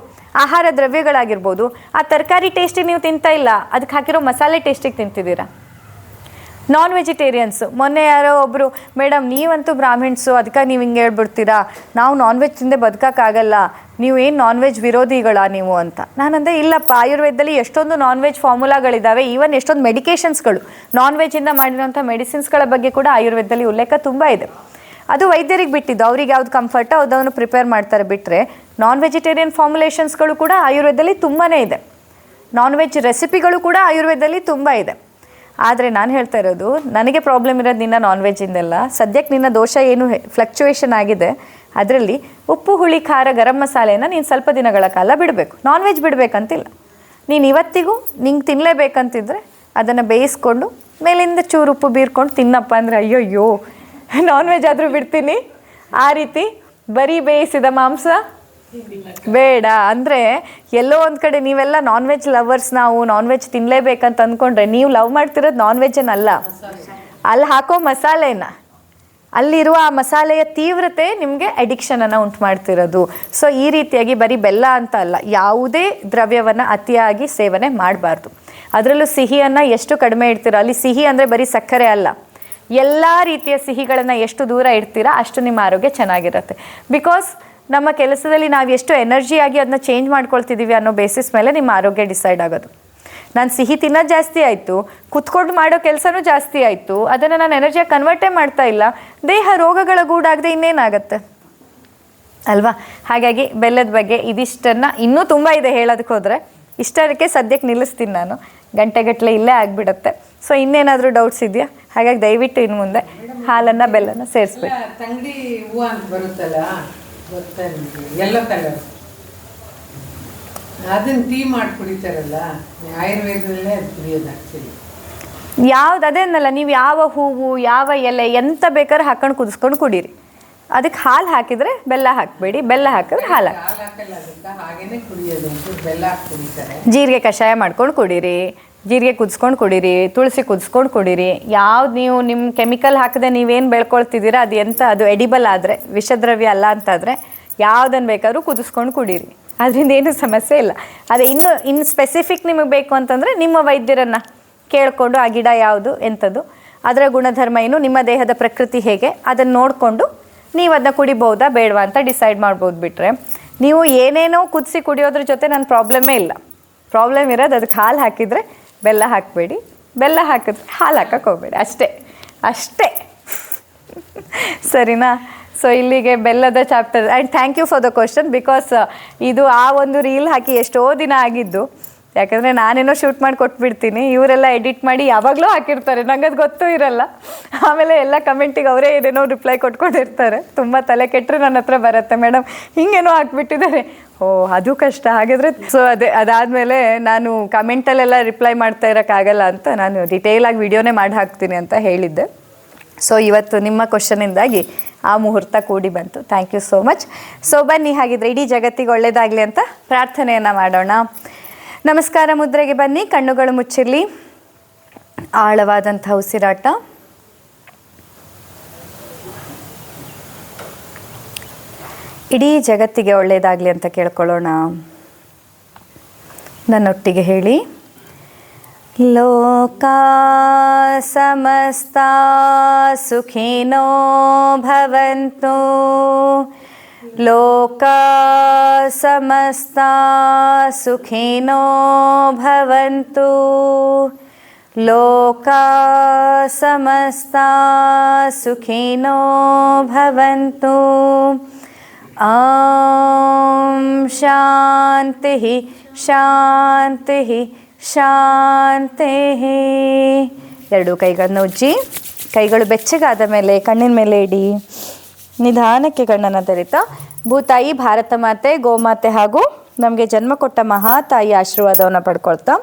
ಆಹಾರ ದ್ರವ್ಯಗಳಾಗಿರ್ಬೋದು, ಆ ತರಕಾರಿ ಟೇಸ್ಟಿಗೆ ನೀವು ತಿಂತಾ ಇಲ್ಲ, ಅದಕ್ಕೆ ಹಾಕಿರೋ ಮಸಾಲೆ ಟೇಸ್ಟಿಗೆ ತಿಂತಿದ್ದೀರಾ? ನಾನ್ ವೆಜಿಟೇರಿಯನ್ಸು ಮೊನ್ನೆ ಯಾರೋ ಒಬ್ಬರು ಮೇಡಮ್, ನೀವಂತೂ ಬ್ರಾಹ್ಮಿಣ್ಸು ಅದಕ್ಕೆ ನೀವು ಹಿಂಗೆ ಹೇಳ್ಬಿಡ್ತೀರಾ? ನಾವು ನಾನ್ ವೆಜ್ ತಿಂದೆ ಬದುಕೋಕ್ಕಾಗಲ್ಲ. ನೀವು ಏನು ನಾನ್ ವೆಜ್ ವಿರೋಧಿಗಳಾ ನೀವು ಅಂತ? ನಾನಂದ್ರೆ ಇಲ್ಲಪ್ಪ, ಆಯುರ್ವೇದದಲ್ಲಿ ಎಷ್ಟೊಂದು ನಾನ್ ವೆಜ್ ಫಾರ್ಮುಲಾಗಳಿದ್ದಾವೆ ಈವನ್ ಎಷ್ಟೊಂದು ಮೆಡಿಕೇಷನ್ಸ್ಗಳು ನಾನ್ ವೆಜ್ಜಿಂದ ಮಾಡಿರೋಂಥ ಮೆಡಿಸಿನ್ಸ್ಗಳ ಬಗ್ಗೆ ಕೂಡ ಆಯುರ್ವೇದದಲ್ಲಿ ಉಲ್ಲೇಖ ತುಂಬ ಇದೆ. ಅದು ವೈದ್ಯರಿಗೆ ಬಿಟ್ಟಿದ್ದು. ಅವ್ರಿಗೆ ಯಾವ್ದು ಕಂಫರ್ಟೋ ಅದನ್ನು ಪ್ರಿಪೇರ್ ಮಾಡ್ತಾರೆ ಬಿಟ್ಟರೆ ನಾನ್ ವೆಜಿಟೇರಿಯನ್ ಫಾರ್ಮುಲೇಷನ್ಸ್ಗಳು ಕೂಡ ಆಯುರ್ವೇದದಲ್ಲಿ ತುಂಬಾ ಇದೆ. ನಾನ್ ವೆಜ್ ರೆಸಿಪಿಗಳು ಕೂಡ ಆಯುರ್ವೇದದಲ್ಲಿ ತುಂಬ ಇದೆ. ಆದರೆ ನಾನು ಹೇಳ್ತಾ ಇರೋದು, ನನಗೆ ಪ್ರಾಬ್ಲಮ್ ಇರೋದು ನಿನ್ನ ನಾನ್ ವೆಜ್ಜಿಂದೆಲ್ಲ ಸದ್ಯಕ್ಕೆ ನಿನ್ನ ದೋಷ ಏನು ಫ್ಲಕ್ಚುಯೇಷನ್ ಆಗಿದೆ. ಅದರಲ್ಲಿ ಉಪ್ಪು, ಹುಳಿ, ಖಾರ, ಗರಂ ಮಸಾಲೆನ ನೀನು ಸ್ವಲ್ಪ ದಿನಗಳ ಕಾಲ ಬಿಡಬೇಕು. ನಾನ್ ವೆಜ್ ಬಿಡಬೇಕಂತಿಲ್ಲ. ನೀನು ಇವತ್ತಿಗೂ ನಿಂಗೆ ತಿನ್ನಲೇಬೇಕಂತಿದ್ರೆ ಅದನ್ನು ಬೇಯಿಸ್ಕೊಂಡು ಮೇಲಿಂದ ಚೂರು ಉಪ್ಪು ಬೀರ್ಕೊಂಡು ತಿನ್ನಪ್ಪ ಅಂದರೆ, ಅಯ್ಯೋಯ್ಯೋ ನಾನ್ ವೆಜ್ ಆದರೂ ಬಿಡ್ತೀನಿ. ಆ ರೀತಿ ಬರೀ ಬೇಯಿಸಿದ ಮಾಂಸ ಬೇಡ. ಅಂದರೆ ಎಲ್ಲೋ ಒಂದು ಕಡೆ ನೀವೆಲ್ಲ ನಾನ್ ವೆಜ್ ಲವರ್ಸ್ ನಾವು ನಾನ್ ವೆಜ್ ತಿನ್ನಲೇಬೇಕಂತ ಅನ್ಕೊಂಡ್ರೆ ನೀವು ಲವ್ ಮಾಡ್ತಿರೋದು ನಾನ್ ವೆಜ್ಜನ್ನಲ್ಲ ಅಲ್ಲಿ ಹಾಕೋ ಮಸಾಲೆನ. ಅಲ್ಲಿರುವ ಆ ಮಸಾಲೆಯ ತೀವ್ರತೆ ನಿಮಗೆ ಅಡಿಕ್ಷನನ್ನು ಉಂಟು ಮಾಡ್ತಿರೋದು. ಸೊ ಈ ರೀತಿಯಾಗಿ ಬರೀ ಬೆಲ್ಲ ಅಂತ ಅಲ್ಲ, ಯಾವುದೇ ದ್ರವ್ಯವನ್ನು ಅತಿಯಾಗಿ ಸೇವನೆ ಮಾಡಬಾರ್ದು. ಅದರಲ್ಲೂ ಸಿಹಿಯನ್ನು ಎಷ್ಟು ಕಡಿಮೆ ಇಡ್ತೀರೋ? ಅಲ್ಲಿ ಸಿಹಿ ಅಂದರೆ ಬರೀ ಸಕ್ಕರೆ ಅಲ್ಲ. ಎಲ್ಲ ರೀತಿಯ ಸಿಹಿಗಳನ್ನು ಎಷ್ಟು ದೂರ ಇಡ್ತೀರಾ ಅಷ್ಟು ನಿಮ್ಮ ಆರೋಗ್ಯ ಚೆನ್ನಾಗಿರುತ್ತೆ. ಬಿಕಾಸ್ ನಮ್ಮ ಕೆಲಸದಲ್ಲಿ ನಾವು ಎಷ್ಟು ಎನರ್ಜಿಯಾಗಿ ಅದನ್ನ ಚೇಂಜ್ ಮಾಡ್ಕೊಳ್ತಿದ್ದೀವಿ ಅನ್ನೋ ಬೇಸಿಸ್ ಮೇಲೆ ನಿಮ್ಮ ಆರೋಗ್ಯ ಡಿಸೈಡ್ ಆಗೋದು. ನಾನು ಸಿಹಿ ತಿನ್ನೋದು ಜಾಸ್ತಿ ಆಯಿತು, ಕುತ್ಕೊಂಡು ಮಾಡೋ ಕೆಲಸನೂ ಜಾಸ್ತಿ ಆಯಿತು, ಅದನ್ನು ನಾನು ಎನರ್ಜಿಯಾಗಿ ಕನ್ವರ್ಟೇ ಮಾಡ್ತಾ ಇಲ್ಲ, ದೇಹ ರೋಗಗಳ ಗೂಡಾಗದೆ ಇನ್ನೇನಾಗತ್ತೆ? ಅಲ್ವಾ? ಹಾಗಾಗಿ ಬೆಲ್ಲದ ಬಗ್ಗೆ ಇದಿಷ್ಟನ್ನು ಇನ್ನೂ ತುಂಬ ಇದೆ ಹೇಳೋದಕ್ಕೆ ಹೋದರೆ ಇಷ್ಟಕ್ಕೆ ಸದ್ಯಕ್ಕೆ ನಿಲ್ಲಿಸ್ತೀನಿ ನಾನು. ಗಂಟೆಗಟ್ಟಲೆ ಇಲ್ಲೇ ಆಗಿಬಿಡತ್ತೆ. ಸೊ ಇನ್ನೇನಾದರೂ ಡೌಟ್ಸ್ ಇದೆಯಾ? ಹಾಗಾಗಿ ದಯವಿಟ್ಟು ಇನ್ನು ಮುಂದೆ ಹಾಲನ್ನು ಬೆಲ್ಲನ ಸೇರಿಸ್ಬೇಕು ನಿಮಗೆ ಯೆಲ್ಲೋ ಕಲರ್ ಅದನ್ನ ಟೀ ಮಾಡಿ ಕುಡಿತಾರಲ್ಲ ಆಯುರ್ವೇದದಲ್ಲೇ ಅದು ಕುಡಿಯೋದು ಆ್ಯಕ್ಚುಲಿ ಯಾವ್ದು ಅದೇನಲ್ಲ ನೀವು ಯಾವ ಹೂವು ಯಾವ ಎಲೆ ಎಂತ ಬೇಕಾದ್ರೆ ಹಾಕೊಂಡು ಕುದಿಸ್ಕೊಂಡು ಕುಡೀರಿ. ಅದಕ್ಕೆ ಹಾಲು ಹಾಕಿದರೆ ಬೆಲ್ಲ ಹಾಕಬೇಡಿ ಬೆಲ್ಲ ಹಾಕಿದ್ರೆ ಹಾಲು ಹಾಕಿ ಹಾಗೇನೆ ಕುಡಿಯೋದು ಬೆಲ್ಲ ಹಾಕಿ ಕುಡಿತಾರೆ. ಜೀರಿಗೆ ಕಷಾಯ ಮಾಡ್ಕೊಂಡು ಕುಡೀರಿ. ಜೀರಿಗೆ ಕುದಿಸ್ಕೊಂಡು ಕುಡೀರಿ, ತುಳಸಿ ಕುದಿಸ್ಕೊಂಡು ಕುಡೀರಿ, ಯಾವ್ದು ನೀವು ನಿಮ್ಮ ಕೆಮಿಕಲ್ ಹಾಕದೆ ನೀವೇನು ಬೆಳ್ಕೊಳ್ತಿದ್ದೀರಾ, ಅದು ಎಂತ, ಅದು ಎಡಿಬಲ್ ಆದರೆ, ವಿಷದ್ರವ್ಯ ಅಲ್ಲ ಅಂತಾದರೆ ಯಾವುದನ್ನು ಬೇಕಾದರೂ ಕುದಿಸ್ಕೊಂಡು ಕುಡೀರಿ. ಅದರಿಂದ ಏನು ಸಮಸ್ಯೆ ಇಲ್ಲ. ಅದೇ ಇನ್ನು ಇನ್ನು ಸ್ಪೆಸಿಫಿಕ್ ನಿಮಗೆ ಬೇಕು ಅಂತಂದರೆ ನಿಮ್ಮ ವೈದ್ಯರನ್ನು ಕೇಳಿಕೊಂಡು ಆ ಗಿಡ ಯಾವುದು ಎಂಥದ್ದು ಅದರ ಗುಣಧರ್ಮ ಏನು, ನಿಮ್ಮ ದೇಹದ ಪ್ರಕೃತಿ ಹೇಗೆ ಅದನ್ನು ನೋಡಿಕೊಂಡು ನೀವು ಅದನ್ನ ಕುಡಿಬೋದಾ ಬೇಡವಾ ಅಂತ ಡಿಸೈಡ್ ಮಾಡ್ಬೋದು ಬಿಟ್ಟರೆ ನೀವು ಏನೇನೋ ಕುದಿಸಿ ಕುಡಿಯೋದ್ರ ಜೊತೆ ನನ್ನ ಪ್ರಾಬ್ಲಮೇ ಇಲ್ಲ. ಪ್ರಾಬ್ಲಮ್ ಇರೋದು ಅದಕ್ಕೆ ಹಾಲು ಹಾಕಿದರೆ ಬೆಲ್ಲ ಹಾಕಬೇಡಿ. ಬೆಲ್ಲ ಹಾಕಿದ್ರೆ ಹಾಲು ಹಾಕಕ್ಕೆ ಹೋಗಬೇಡಿ. ಅಷ್ಟೇ. ಅಷ್ಟೇ. ಸರಿನಾ? ಸೊ ಇಲ್ಲಿಗೆ ಬೆಲ್ಲದ chapter and thank you for the question because ಇದು ಆ ಒಂದು ರೀಲ್ ಹಾಕಿ ಎಷ್ಟೋ ದಿನ ಆಗಿದ್ದು. ಯಾಕಂದರೆ ನಾನೇನೋ ಶೂಟ್ ಮಾಡಿ ಕೊಟ್ಬಿಡ್ತೀನಿ, ಇವರೆಲ್ಲ ಎಡಿಟ್ ಮಾಡಿ ಯಾವಾಗಲೂ ಹಾಕಿರ್ತಾರೆ ನಂಗೆ ಅದು ಗೊತ್ತೂ ಇರಲ್ಲ. ಆಮೇಲೆ ಎಲ್ಲ ಕಮೆಂಟಿಗೆ ಅವರೇ ಏನೇನೋ ರಿಪ್ಲೈ ಕೊಟ್ಕೊಂಡಿರ್ತಾರೆ. ತುಂಬ ತಲೆ ಕೆಟ್ಟರೆ ನನ್ನ ಹತ್ರ ಬರುತ್ತೆ ಮೇಡಮ್ ಹಿಂಗೇನೋ ಹಾಕ್ಬಿಟ್ಟಿದ್ದಾರೆ. ಓ, ಅದು ಕಷ್ಟ. ಹಾಗಿದ್ರೆ ಸೊ ಅದೇ, ಅದಾದಮೇಲೆ ನಾನು ಕಮೆಂಟಲ್ಲೆಲ್ಲ ರಿಪ್ಲೈ ಮಾಡ್ತಾ ಇರೋಕ್ಕಾಗಲ್ಲ ಅಂತ ನಾನು ಡಿಟೇಲ್ ಆಗಿ ವಿಡಿಯೋನೇ ಮಾಡಿ ಹಾಕ್ತೀನಿ ಅಂತ ಹೇಳಿದ್ದೆ. ಸೊ ಇವತ್ತು ನಿಮ್ಮ ಕ್ವಶನಿಂದಾಗಿ ಆ ಮುಹೂರ್ತ ಕೂಡಿ ಬಂತು. Thank you so much so ಬನ್ನಿ, ಹಾಗಿದ್ರೆ ಇಡೀ ಜಗತ್ತಿಗೆ ಒಳ್ಳೆಯದಾಗಲಿ ಅಂತ ಪ್ರಾರ್ಥನೆಯನ್ನು ಮಾಡೋಣ. ನಮಸ್ಕಾರ ಮುದ್ರೆಗೆ ಬನ್ನಿ, ಕಣ್ಣುಗಳು ಮುಚ್ಚಿರಲಿ. ಆಳವಾದಂಥ ಉಸಿರಾಟ. ಇಡೀ ಜಗತ್ತಿಗೆ ಒಳ್ಳೆಯದಾಗಲಿ ಅಂತ ಕೇಳ್ಕೊಳ್ಳೋಣ. ನನ್ನೊಟ್ಟಿಗೆ ಹೇಳಿ. ಲೋಕಾ ಸಮಸ್ತ ಸುಖಿನೋ ಭವಂತು. ಲೋಕಾ ಸಮಸ್ತಾ ಸುಖಿನೋ ಭವಂತು ಲೋಕಾ ಸಮಸ್ತಾ ಸುಖಿನೋ ಭವಂತು ॐ शान्तिः ಶಾಂತಿ ಶಾಂತಿ ಎರಡು ಕೈಗಳನ್ನು ಉಜ್ಜಿ ಕೈಗಳು ಬೆಚ್ಚಗಾದ ಮೇಲೆ ಕಣ್ಣಿನ ಮೇಲೆ ಇಡಿ ನಿಧಾನಕ್ಕೆ ಕಣ್ಣನ್ನು ತೆರಿತಾ ಭೂತಾಯಿ ಭಾರತ ಮಾತೆ, ಗೋಮಾತೆ ಹಾಗೂ ನಮಗೆ ಜನ್ಮ ಕೊಟ್ಟ ಮಹಾತಾಯಿ ಆಶೀರ್ವಾದವನ್ನು ಪಡ್ಕೊಳ್ತಾ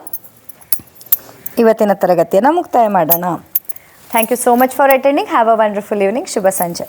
ಇವತ್ತಿನ ತರಗತಿಯನ್ನು ಮುಕ್ತಾಯ ಮಾಡೋಣ. Thank you so much for attending have a wonderful evening ಶುಭ ಸಂಜೆ.